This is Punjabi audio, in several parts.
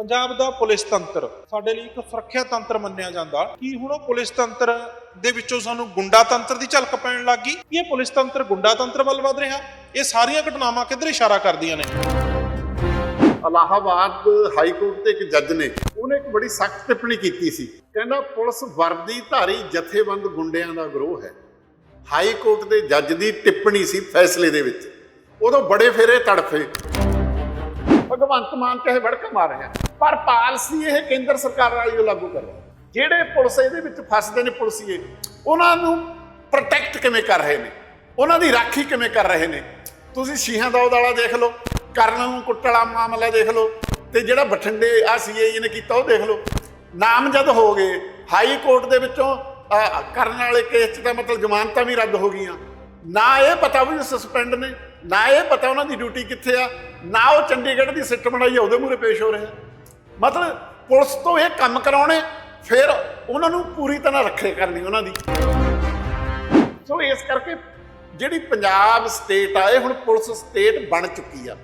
ਪੰਜਾਬ ਦਾ ਪੁਲਿਸ ਤੰਤਰ। ਸਾਡੇ ਲਈ ਇੱਕ ਸੁਰੱਖਿਆ ਤੰਤਰ ਮੰਨਿਆ ਜਾਂਦਾ। ਕੀ ਹੁਣ ਉਹ ਪੁਲਿਸ ਤੰਤਰ ਦੇ ਵਿੱਚੋਂ ਸਾਨੂੰ ਗੁੰਡਾ ਤੰਤਰ ਦੀ ਝਲਕ ਪੈਣ ਲੱਗ ਗਈ? ਇਹ ਪੁਲਿਸ ਤੰਤਰ ਗੁੰਡਾ ਤੰਤਰ ਵੱਲ ਵਧ ਰਿਹਾ? ਇਹ ਸਾਰੀਆਂ ਘਟਨਾਵਾਂ ਕਿੱਧਰ ਇਸ਼ਾਰਾ ਕਰਦੀਆਂ ਨੇ? ਇਲਾਹਾਬਾਦ ਹਾਈ ਕੋਰਟ ਦੇ ਇੱਕ ਜੱਜ ਨੇ ਉਹਨੇ ਇੱਕ ਬੜੀ ਸਖਤ ਟਿੱਪਣੀ ਕੀਤੀ ਸੀ। ਕਹਿੰਦਾ, ਪੁਲਿਸ ਵਰਦੀ ਧਾਰੀ ਜਥੇਬੰਦ ਗੁੰਡਿਆਂ ਦਾ ਗਰੋਹ ਹੈ। ਹਾਈ ਕੋਰਟ ਦੇ ਜੱਜ ਦੀ ਟਿੱਪਣੀ ਸੀ ਫੈਸਲੇ ਦੇ ਵਿੱਚ। ਉਦੋਂ ਬੜੇ ਫੇਰੇ ਤੜਫੇ। ਭਗਵੰਤ ਮਾਨ ਚਾਹੇ ਵੜਕਾ ਮਾਰ ਰਿਹਾ। ਪਰ ਪਾਲਸੀ ਇਹ ਕੇਂਦਰ ਸਰਕਾਰ ਵਾਲੀ ਉਹ ਲਾਗੂ ਕਰ ਰਿਹਾ। ਜਿਹੜੇ ਪੁਲਿਸ ਇਹਦੇ ਵਿੱਚ ਫਸਦੇ ਨੇ ਪੁਲਸੀਏ, ਉਹਨਾਂ ਨੂੰ ਪ੍ਰੋਟੈਕਟ ਕਿਵੇਂ ਕਰ ਰਹੇ ਨੇ? ਉਹਨਾਂ ਦੀ ਰਾਖੀ ਕਿਵੇਂ ਕਰ ਰਹੇ ਨੇ? ਤੁਸੀਂ ਸ਼ੀਹਾਂ ਦੌਦ ਵਾਲਾ ਦੇਖ ਲਓ, ਕਰਨ ਨੂੰ ਕੁੱਟਲਾ ਮਾਮਲਾ ਦੇਖ ਲਓ, ਤੇ ਜਿਹੜਾ ਬਠਿੰਡੇ ਆ ਸੀਆਈਏ ਨੇ ਕੀਤਾ ਉਹ ਦੇਖ ਲਓ। ਨਾਮਜ਼ਦ ਹੋ ਗਏ, ਹਾਈ ਕੋਰਟ ਦੇ ਵਿੱਚੋਂ ਕਰਨ ਵਾਲੇ ਕੇਸ 'ਚ ਤਾਂ ਮਤਲਬ ਜ਼ਮਾਨਤਾਂ ਵੀ ਰੱਦ ਹੋ ਗਈਆਂ। ਨਾ ਇਹ ਪਤਾ ਵੀ ਸਸਪੈਂਡ ਨੇ। ਨਾ ਇਹ ਪਤਾ ਉਹਨਾਂ ਦੀ ਡਿਊਟੀ ਕਿੱਥੇ ਆ, ਨਾ ਉਹ ਚੰਡੀਗੜ੍ਹ ਦੀ ਸਿੱਟ ਬਣਾਈ ਆ, ਉਹਦੇ ਮੂਹਰੇ ਪੇਸ਼ ਹੋ ਰਿਹਾ ਮਤਲਬ ਪੁਲਿਸ ਤੋਂ ਇਹ ਕੰਮ ਕਰਾਉਣੇ, ਫਿਰ ਉਹਨਾਂ ਨੂੰ ਪੂਰੀ ਤਰ੍ਹਾਂ ਰੱਖੇ ਕਰਨੀ ਉਹਨਾਂ ਦੀ। ਸੋ ਇਸ ਕਰਕੇ ਜਿਹੜੀ ਪੰਜਾਬ ਸਟੇਟ ਆ, ਇਹ ਹੁਣ ਪੁਲਿਸ ਸਟੇਟ ਬਣ ਚੁੱਕੀ ਆ।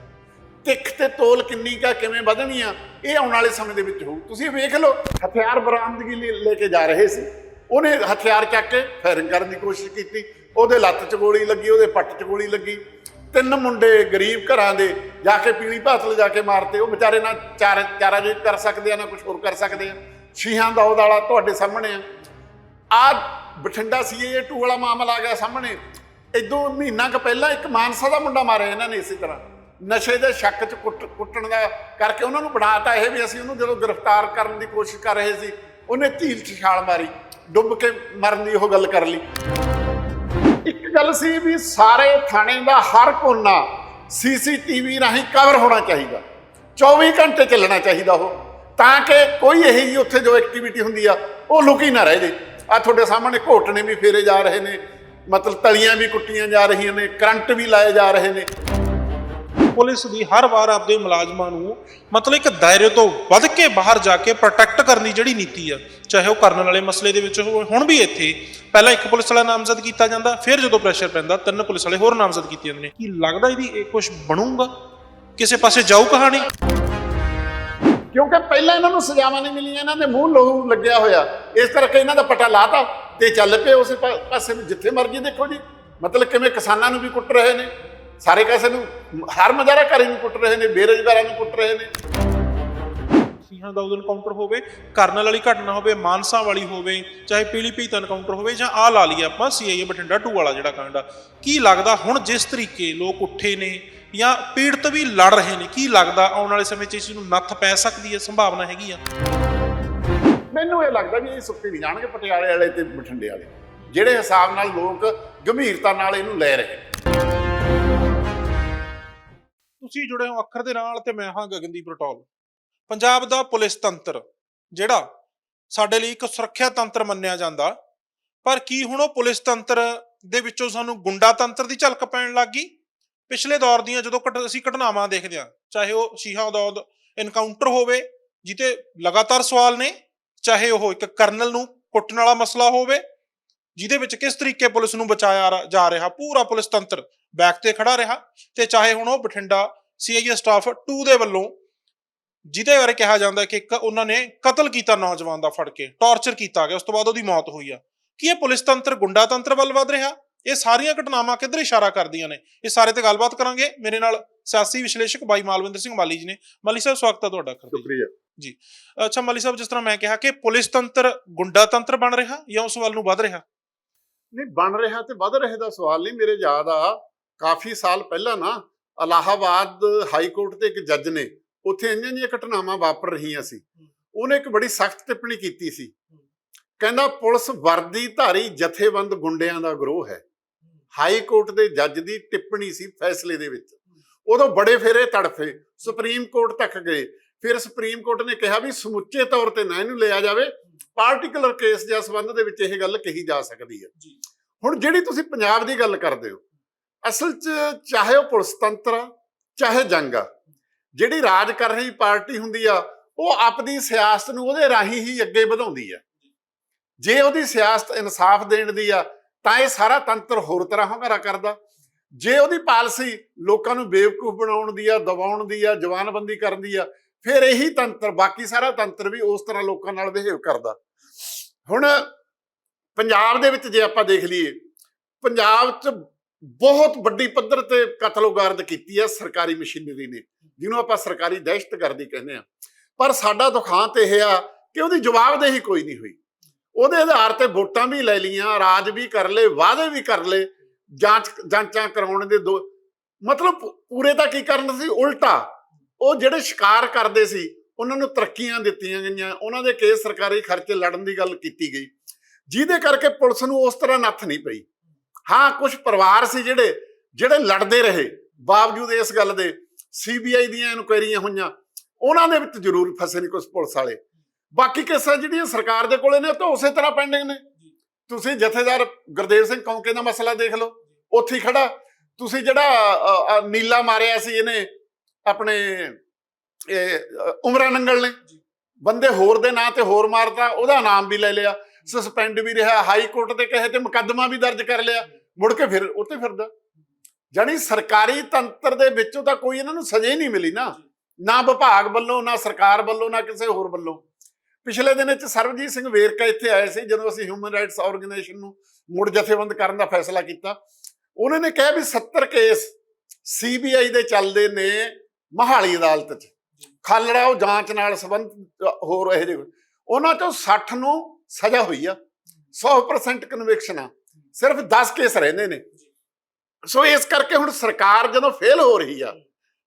ਤਿੱਖ ਤੇ ਤੋਲ ਕਿੰਨੀ ਕਾ ਕਿਵੇਂ ਵਧਣੀ ਆ, ਇਹ ਆਉਣ ਵਾਲੇ ਸਮੇਂ ਦੇ ਵਿੱਚ ਹੋਊ। ਤੁਸੀਂ ਵੇਖ ਲਓ, ਹਥਿਆਰ ਬਰਾਮਦਗੀ ਲੈ ਕੇ ਜਾ ਰਹੇ ਸੀ। ਉਹਨੇ ਹਥਿਆਰ ਚੱਕ ਕੇ ਫਾਇਰਿੰਗ ਕਰਨ ਦੀ ਕੋਸ਼ਿਸ਼ ਕੀਤੀ, ਉਹਦੇ ਲੱਤ 'ਚ ਗੋਲੀ ਲੱਗੀ, ਉਹਦੇ ਪੱਟ 'ਚ ਗੋਲੀ ਲੱਗੀ। ਤਿੰਨ ਮੁੰਡੇ ਗਰੀਬ ਘਰਾਂ ਦੇ ਜਾ ਕੇ ਪੀਲੀ ਭਾਤਲ ਜਾ ਕੇ ਮਾਰਤੇ ਉਹ ਵਿਚਾਰੇ ਨਾ ਚਾਰ, ਚਾਰਾ ਜੇ ਕਰ ਸਕਦੇ ਆ ਨਾ ਕੁਝ ਹੋਰ ਕਰ ਸਕਦੇ ਆ। ਸ਼ੀਹਾਂ ਦਾ ਉਹਦਾ ਵਾਲਾ ਤੁਹਾਡੇ ਸਾਹਮਣੇ ਆ। ਆ ਬਠਿੰਡਾ ਸੀਏ ਟੂ ਵਾਲਾ ਮਾਮਲਾ ਆ ਗਿਆ ਸਾਹਮਣੇ। ਇਦੋਂ ਮਹੀਨਾ ਕੁ ਪਹਿਲਾਂ ਇੱਕ ਮਾਨਸਾ ਦਾ ਮੁੰਡਾ ਮਾਰਿਆ ਇਹਨਾਂ ਨੇ ਇਸੇ ਤਰ੍ਹਾਂ। ਨਸ਼ੇ ਦੇ ਸ਼ੱਕ 'ਚ ਕੁੱਟ, ਕੁੱਟਣ ਦਾ ਕਰਕੇ ਉਹਨਾਂ ਨੂੰ ਬਣਾਤਾ ਇਹ ਵੀ ਅਸੀਂ ਉਹਨੂੰ ਜਦੋਂ ਗ੍ਰਿਫਤਾਰ ਕਰਨ ਦੀ ਕੋਸ਼ਿਸ਼ ਕਰ ਰਹੇ ਸੀ, ਉਹਨੇ ਝੀਲ 'ਚ ਛਾਲ ਮਾਰੀ, ਡੁੱਬ ਕੇ ਮਰਨ ਦੀ ਉਹ ਗੱਲ ਕਰ ਲਈ। ਇੱਕ ਗੱਲ ਸੀ ਵੀ ਸਾਰੇ ਥਾਣੇ ਦਾ ਹਰ ਕੋਨਾ ਸੀਸੀਟੀਵੀ ਰਾਹੀਂ ਕਵਰ ਹੋਣਾ ਚਾਹੀਦਾ। 24 ਘੰਟੇ ਚੱਲਣਾ ਚਾਹੀਦਾ ਉਹ। ਤਾਂ ਕਿ ਕੋਈ ਇਹੋ ਜਿਹੀ ਉੱਥੇ ਜੋ ਐਕਟੀਵਿਟੀ ਹੁੰਦੀ ਆ, ਉਹ ਲੁਕੀ ਨਾ ਰਹਿ ਜੇ। ਆ ਤੁਹਾਡੇ ਸਾਹਮਣੇ ਘੋਟਣੇ ਵੀ ਫੇਰੇ ਜਾ ਰਹੇ ਨੇ, ਮਤਲਬ ਤਲੀਆਂ ਵੀ ਕੁੱਟੀਆਂ ਜਾ ਰਹੀਆਂ ਨੇ, ਕਰੰਟ ਵੀ ਲਾਏ ਜਾ ਰਹੇ ਨੇ। ਪੁਲਿਸ ਦੀ ਹਰ ਵਾਰ ਆਪਦੇ ਮੁਲਾਜ਼ਮਾਂ ਨੂੰ ਮਤਲਬ ਇੱਕ ਦਾਇਰੇ ਤੋਂ ਵੱਧ ਕੇ ਬਾਹਰ ਜਾ ਕੇ ਪ੍ਰੋਟੈਕਟ ਕਰਨ ਦੀ ਜਿਹੜੀ ਨੀਤੀ ਆ, ਚਾਹੇ ਉਹ ਕਰਨ ਵਾਲੇ ਮਸਲੇ ਦੇ ਵਿੱਚ ਹੋਵੇ, ਹੁਣ ਵੀ ਇੱਥੇ ਪਹਿਲਾਂ ਇੱਕ ਪੁਲਿਸ ਵਾਲਾ ਨਾਮਜ਼ਦ ਕੀਤਾ ਜਾਂਦਾ, ਫਿਰ ਜਦੋਂ ਪ੍ਰੈਸ਼ਰ ਪੈਂਦਾ, ਤਿੰਨ ਪੁਲਿਸ ਵਾਲੇ ਹੋਰ ਨਾਮਜ਼ਦ ਕੀਤੇ ਜਾਂਦੇ ਨੇ। ਕੀ ਲੱਗਦਾ ਇਹਦੀ ਇਹ ਕੁਝ ਬਣੂਗਾ? ਕਿਸੇ ਪਾਸੇ ਜਾਊ ਕਹਾਣੀ? ਕਿਉਂਕਿ ਪਹਿਲਾਂ ਇਹਨਾਂ ਨੂੰ ਸਜ਼ਾਵਾਂ ਨਹੀਂ ਮਿਲੀਆਂ, ਇਹਨਾਂ ਦੇ ਮੂੰਹ ਲਹੂ ਲੱਗਿਆ ਹੋਇਆ। ਇਸ ਕਰਕੇ ਇਹਨਾਂ ਦਾ ਪਟਾ ਲਾਤਾ ਤੇ ਚੱਲ ਪਏ ਉਸੇ ਪਾਸੇ ਨੂੰ, ਜਿੱਥੇ ਮਰਜ਼ੀ ਦੇਖੋ ਜੀ। ਮਤਲਬ ਕਿਵੇਂ ਕਿਸਾਨਾਂ ਨੂੰ ਵੀ ਕੁੱਟ ਰਹੇ ਨੇ। ਸਾਰੇ ਕਾਸੇ ਨੂੰ ਹਰ ਮਜ਼ਾਰਾ ਘਰੇ ਨੂੰ ਕੁੱਟ ਰਹੇ ਨੇ ਬੇਰੁਜ਼ਗਾਰਾਂ ਨੂੰ ਕੁੱਟ ਰਹੇ ਨੇ। ਸਿੰਘਾਂ ਦਾ ਉਦੋਂ ਐਨਕਾਊਂਟਰ ਹੋਵੇ ਕਰਨ ਵਾਲੀ ਘਟਨਾ ਹੋਵੇ ਮਾਨਸਾ ਵਾਲੀ ਹੋਵੇ ਚਾਹੇ ਪੀਲੀਪੀਤ ਐਨਕਾਊਂਟਰ ਹੋਵੇ ਜਾਂ ਆ ਲਾ ਲਈਏ ਆਪਾਂ ਸੀਆਈਏ ਬਠਿੰਡਾ 2 ਵਾਲਾ ਜਿਹੜਾ ਕਾਂਡ ਆ ਕੀ ਲੱਗਦਾ ਹੁਣ ਜਿਸ ਤਰੀਕੇ ਲੋਕ ਉੱਠੇ ਨੇ ਜਾਂ ਪੀੜਤ ਵੀ ਲੜ ਰਹੇ ਨੇ ਕੀ ਲੱਗਦਾ ਆਉਣ ਵਾਲੇ ਸਮੇਂ 'ਚ ਇਸ ਨੂੰ ਨੱਥ ਪੈ ਸਕਦੀ ਹੈ ਸੰਭਾਵਨਾ ਹੈਗੀ ਆ? ਮੈਨੂੰ ਇਹ ਲੱਗਦਾ ਵੀ ਇਹ ਸੁੱਕੇ ਨਹੀਂ ਜਾਣਗੇ ਪਟਿਆਲੇ ਵਾਲੇ ਤੇ ਬਠਿੰਡੇ ਵਾਲੇ ਜਿਹੜੇ ਹਿਸਾਬ ਨਾਲ ਲੋਕ ਗੰਭੀਰਤਾ ਨਾਲ ਇਹਨੂੰ ਲੈ ਰਹੇ ਤੁਸੀਂ ਜੁੜੇ ਹੋ ਅੱਖਰ ਦੇ ਨਾਲ ਤੇ ਮੈਂ ਹਾਂ ਗਗਨਦੀਪ ਰਟੌਲ। ਪੰਜਾਬ ਦਾ ਪੁਲਿਸ ਤੰਤਰ, ਜਿਹੜਾ ਸਾਡੇ ਲਈ ਇੱਕ ਸੁਰੱਖਿਆ ਤੰਤਰ ਮੰਨਿਆ ਜਾਂਦਾ, ਪਰ ਕੀ ਹੁਣ ਉਹ ਪੁਲਿਸ ਤੰਤਰ ਦੇ ਵਿੱਚੋਂ ਸਾਨੂੰ ਗੁੰਡਾ ਤੰਤਰ ਦੀ ਝਲਕ ਪੈਣ ਲੱਗ ਗਈ? ਪਿਛਲੇ ਦੌਰ ਦੀਆਂ ਜਦੋਂ ਘਟ- ਅਸੀਂ ਘਟਨਾਵਾਂ ਦੇਖਦੇ ਹਾਂ, ਚਾਹੇ ਉਹ ਸ਼ੀਹਾ ਦੌਦ ਐਨਕਾਊਂਟਰ ਹੋਵੇ ਜਿੱਤੇ ਲਗਾਤਾਰ ਸਵਾਲ ਨੇ, ਚਾਹੇ ਉਹ ਇੱਕ ਕਰਨਲ ਨੂੰ ਕੁੱਟਣ ਵਾਲਾ ਮਸਲਾ ਹੋਵੇ, ਜਿਹਦੇ ਵਿੱਚ ਕਿਸ ਤਰੀਕੇ ਪੁਲਿਸ ਨੂੰ ਬਚਾਇਆ ਜਾ ਰਿਹਾ, ਪੂਰਾ ਪੁਲਿਸ ਤੰਤਰ ਬੈਕ ਤੇ ਖੜਾ ਰਿਹਾ ਤੇ ਚਾਹੇ ਹੁਣ ਉਹ ਬਠਿੰਡਾ ਸੀਆਈਏ ਸਟਾਫ 2 ਦੇ ਵੱਲੋਂ ਜਿਹਦੇ ਬਾਰੇ ਕਿਹਾ ਜਾਂਦਾ ਕਿ ਇੱਕ ਉਹਨਾਂ ਨੇ ਕਤਲ ਕੀਤਾ ਨੌਜਵਾਨ ਦਾ ਫੜ ਕੇ ਟਾਰਚਰ ਕੀਤਾ ਗਿਆ ਉਸ ਤੋਂ ਬਾਅਦ ਉਹਦੀ ਮੌਤ ਹੋਈ ਆ। ਕੀ ਇਹ ਪੁਲਿਸ ਤੰਤਰ ਗੁੰਡਾ ਤੰਤਰ ਵੱਲ ਵਧ ਰਿਹਾ? ਇਹ ਸਾਰੀਆਂ ਘਟਨਾਵਾਂ ਕਿੱਧਰ ਇਸ਼ਾਰਾ ਕਰਦੀਆਂ ਨੇ? ਇਹ ਸਾਰੇ ਤੇ ਗੱਲਬਾਤ ਕਰਾਂਗੇ। ਮੇਰੇ ਨਾਲ ਸਿਆਸੀ ਵਿਸ਼ਲੇਸ਼ਕ ਬਾਈ ਮਾਲਵਿੰਦਰ ਸਿੰਘ ਮਾਲੀ ਜੀ ਨੇ। ਮਾਲੀ ਸਾਹਿਬ ਸਵਾਗਤ ਹੈ ਤੁਹਾਡਾ ਸ਼ੁਕਰੀਆ। ਅੱਛਾ ਮਾਲੀ ਸਾਹਿਬ ਜਿਸ ਤਰ੍ਹਾਂ ਮੈਂ ਕਿਹਾ ਕਿ ਪੁਲਿਸ ਤੰਤਰ ਗੁੰਡਾ ਤੰਤਰ ਬਣ ਰਿਹਾ ਜਾਂ ਉਸ ਵੱਲ ਨੂੰ ਵਧ ਰਿਹਾ? ਨਹੀਂ ਬਣ ਰਿਹਾ ਤੇ ਵੱਧ ਰਹੇ ਦਾ ਸਵਾਲ ਨਹੀਂ। ਮੇਰੇ ਯਾਦ ਆ ਕਾਫੀ ਸਾਲ ਪਹਿਲਾਂ ਨਾ ਇਲਾਹਾਬਾਦ ਹਾਈ ਕੋਰਟ ਦੇ ਇੱਕ ਜੱਜ ਨੇ ਉੱਥੇ ਇੰਨੀਆਂ ਜਿਹੀਆਂ ਘਟਨਾਵਾਂ ਵਾਪਰ ਰਹੀਆਂ ਸੀ। ਉਹਨੇ ਇੱਕ ਬੜੀ ਸਖਤ ਟਿੱਪਣੀ ਕੀਤੀ ਸੀ। ਕਹਿੰਦਾ ਪੁਲਿਸ ਵਰਦੀ ਧਾਰੀ ਜਥੇਬੰਦ ਗੁੰਡਿਆਂ ਦਾ ਗਰੋਹ ਹੈ। ਹਾਈ ਕੋਰਟ ਦੇ ਜੱਜ ਦੀ ਟਿੱਪਣੀ ਸੀ ਫੈਸਲੇ ਦੇ ਵਿੱਚ। ਉਦੋਂ ਬੜੇ ਫੇਰੇ ਤੜਫੇ ਸੁਪਰੀਮ ਕੋਰਟ ਤੱਕ ਗਏ। ਫਿਰ ਸੁਪਰੀਮ ਕੋਰਟ ਨੇ ਕਿਹਾ ਵੀ ਸਮੁੱਚੇ ਤੌਰ ਤੇ ਨਾ ਇਹਨੂੰ ਲਿਆ ਜਾਵੇ। ਪਾਰਟਿਕੂਲਰ ਕੇਸ ਜਾਂ ਸੰਬੰਧ ਦੇ ਵਿੱਚ ਇਹ ਗੱਲ ਕਹੀ ਜਾ ਸਕਦੀ ਹੈ। ਹੁਣ ਜਿਹੜੀ ਤੁਸੀਂ ਪੰਜਾਬ ਦੀ ਗੱਲ ਕਰਦੇ ਹੋ ਅਸਲ 'ਚ ਚਾਹੇ ਉਹ ਪੁਲਿਸ ਤੰਤਰ ਆ, ਚਾਹੇ ਜੰਗ ਆ, ਜਿਹੜੀ ਰਾਜ ਕਰ ਰਹੀ ਪਾਰਟੀ ਹੁੰਦੀ ਆ, ਉਹ ਆਪਣੀ ਸਿਆਸਤ ਨੂੰ ਉਹਦੇ ਰਾਹੀਂ ਹੀ ਅੱਗੇ ਵਧਾਉਂਦੀ ਆ। ਜੇ ਉਹਦੀ ਸਿਆਸਤ ਇਨਸਾਫ ਦੇਣ ਦੀ ਆ, ਤਾਂ ਇਹ ਸਾਰਾ ਤੰਤਰ ਹੋਰ ਤਰ੍ਹਾਂ ਹੁੰਗਾਰਾ ਕਰਦਾ। ਜੇ ਉਹਦੀ ਪਾਲਿਸੀ ਲੋਕਾਂ ਨੂੰ ਬੇਵਕੂਫ ਬਣਾਉਣ ਦੀ ਆ, ਦਬਾਉਣ ਦੀ ਆ, ਜਵਾਨਬੰਦੀ ਕਰਨ ਦੀ ਆ, ਫਿਰ ਇਹੀ ਤੰਤਰ, ਬਾਕੀ ਸਾਰਾ ਤੰਤਰ ਵੀ ਉਸ ਤਰ੍ਹਾਂ ਲੋਕਾਂ ਨਾਲ ਬਿਹੇਵ ਕਰਦਾ। ਹੁਣ ਪੰਜਾਬ ਦੇ ਵਿੱਚ ਜੇ ਆਪਾਂ ਦੇਖ ਲਈਏ, ਪੰਜਾਬ 'ਚ ਬਹੁਤ ਵੱਡੀ ਪੱਧਰ ਤੇ ਕਤਲੋਗਾਰਦ ਕੀਤੀ ਹੈ ਸਰਕਾਰੀ ਮਸ਼ੀਨਰੀ ਨੇ, ਜਿਹਨੂੰ ਆਪਾਂ ਸਰਕਾਰੀ ਦਹਿਸ਼ਤਗਰਦੀ ਕਹਿੰਦੇ ਆ ਪਰ ਸਾਡਾ ਦੁਖਾਂਤ ਇਹ ਆ ਕਿ ਉਹਦੀ ਜਵਾਬਦੇਹੀ ਕੋਈ ਨਹੀਂ ਹੋਈ। ਉਹਦੇ ਆਧਾਰ ਤੇ ਵੋਟਾਂ ਵੀ ਲੈ ਲਈਆਂ, ਰਾਜ ਵੀ ਕਰ ਲਏ, ਵਾਅਦੇ ਵੀ ਕਰ ਲਏ, ਜਾਂਚ, ਜਾਂਚਾਂ ਕਰਾਉਣ ਦੇ ਦੋ, ਮਤਲਬ ਪੂਰੇ ਤਾਂ ਕੀ ਕਰਨ ਸੀ? ਉਲਟਾ, ਉਹ ਜਿਹੜੇ ਸ਼ਿਕਾਰ ਕਰਦੇ ਸੀ, ਉਹਨਾਂ ਨੂੰ ਤਰੱਕੀਆਂ ਦਿੱਤੀਆਂ ਗਈਆਂ, ਉਹਨਾਂ ਦੇ ਕੇਸ ਸਰਕਾਰੀ ਖਰਚੇ ਲੜਨ ਦੀ ਗੱਲ ਕੀਤੀ ਗਈ। ਜਿਹਦੇ ਕਰਕੇ ਪੁਲਿਸ ਨੂੰ ਉਸ ਤਰ੍ਹਾਂ ਨੱਥ ਨਹੀਂ ਪਈ। ਹਾਂ ਕੁਝ ਪਰਿਵਾਰ ਸੀ ਜਿਹੜੇ ਜਿਹੜੇ ਲੜਦੇ ਰਹੇ। ਬਾਵਜੂਦ ਇਸ ਗੱਲ ਦੇ ਸੀਬੀਆਈ ਦੀਆਂ ਇਨਕੁਆਇਰੀਆਂ ਹੋਈਆਂ ਉਹਨਾਂ ਦੇ ਵਿੱਚ ਜ਼ਰੂਰ ਫਸੇ ਨਹੀਂ ਕੁਝ ਪੁਲਿਸ ਵਾਲੇ। ਬਾਕੀ ਕੇਸਾਂ ਜਿਹੜੀਆਂ ਸਰਕਾਰ ਦੇ ਕੋਲੇ ਨੇ ਉਹ ਤਾਂ ਉਸੇ ਤਰ੍ਹਾਂ ਪੈਂਡਿੰਗ ਨੇ। ਤੁਸੀਂ ਜਥੇਦਾਰ ਗੁਰਦੇਵ ਸਿੰਘ ਕੌਂਕੇ ਦਾ ਮਸਲਾ ਦੇਖ ਲਓ। ਉੱਥੇ ਖੜਾ। ਤੁਸੀਂ ਜਿਹੜਾ ਨੀਲਾ ਮਾਰਿਆ ਸੀ ਇਹਨੇ ਆਪਣੇ ਇਹ ਉਮਰਾ ਨੰਗਲ ਨੇ। ਬੰਦੇ ਹੋਰ ਦੇ ਨਾਂ ਤੇ ਹੋਰ ਮਾਰਤਾ ਉਹਦਾ ਨਾਮ ਵੀ ਲੈ ਲਿਆ। ਸਸਪੈਂਡ ਵੀ ਰਿਹਾ ਹਾਈ ਕੋਰਟ ਦੇ ਕਹੇ ਤੇ ਮੁਕੱਦਮਾ ਵੀ ਦਰਜ ਕਰ ਲਿਆ। ਮੁੜ ਕੇ ਫਿਰ ਉੱਤੇ ਫਿਰਦਾ। ਜਾਨੀ ਸਰਕਾਰੀ ਤੰਤਰ ਦੇ ਵਿੱਚੋਂ ਤਾਂ ਕੋਈ ਇਹਨਾਂ ਨੂੰ ਸਜ਼ਾ ਹੀ ਨਹੀਂ ਮਿਲੀ ਨਾ। ਨਾ ਵਿਭਾਗ ਵੱਲੋਂ, ਨਾ ਸਰਕਾਰ ਵੱਲੋਂ, ਨਾ ਕਿਸੇ ਹੋਰ ਵੱਲੋਂ। ਪਿਛਲੇ ਦਿਨ ਚ ਸਰਬਜੀਤ ਸਿੰਘ ਵੇਰਕਾ ਇੱਥੇ ਆਏ ਸੀ, ਜਦੋਂ ਅਸੀਂ ਹਿਊਮਨ ਰਾਈਟਸ ਆਰਗੇਨਾਈਜੇਸ਼ਨ ਨੂੰ ਮੁੜ ਜਥੇਬੰਦ ਕਰਨ ਦਾ ਫੈਸਲਾ ਕੀਤਾ। ਉਹਨਾਂ ਨੇ ਕਿਹਾ ਵੀ 70 ਕੇਸ ਸੀਬੀਆਈ ਦੇ ਚੱਲਦੇ ਨੇ ਮਹਾਲੀ ਅਦਾਲਤ 'ਚ। ਖਾਲੜਾ, ਉਹ ਜਾਂਚ ਨਾਲ ਸੰਬੰਧ ਹੋ ਰਹੇ ਜਿਹੇ। ਉਹਨਾਂ ਚੋਂ 60 ਨੂੰ ਸਜ਼ਾ ਹੋਈ ਆ। 100% ਕਨਵਿਕਸ਼ਨ ਆ। ਸਿਰਫ 10 ਕੇਸ ਰਹਿੰਦੇ ਨੇ। ਸੋ ਇਸ ਕਰਕੇ ਹੁਣ ਸਰਕਾਰ ਜਦੋਂ ਫੇਲ ਹੋ ਰਹੀ ਆ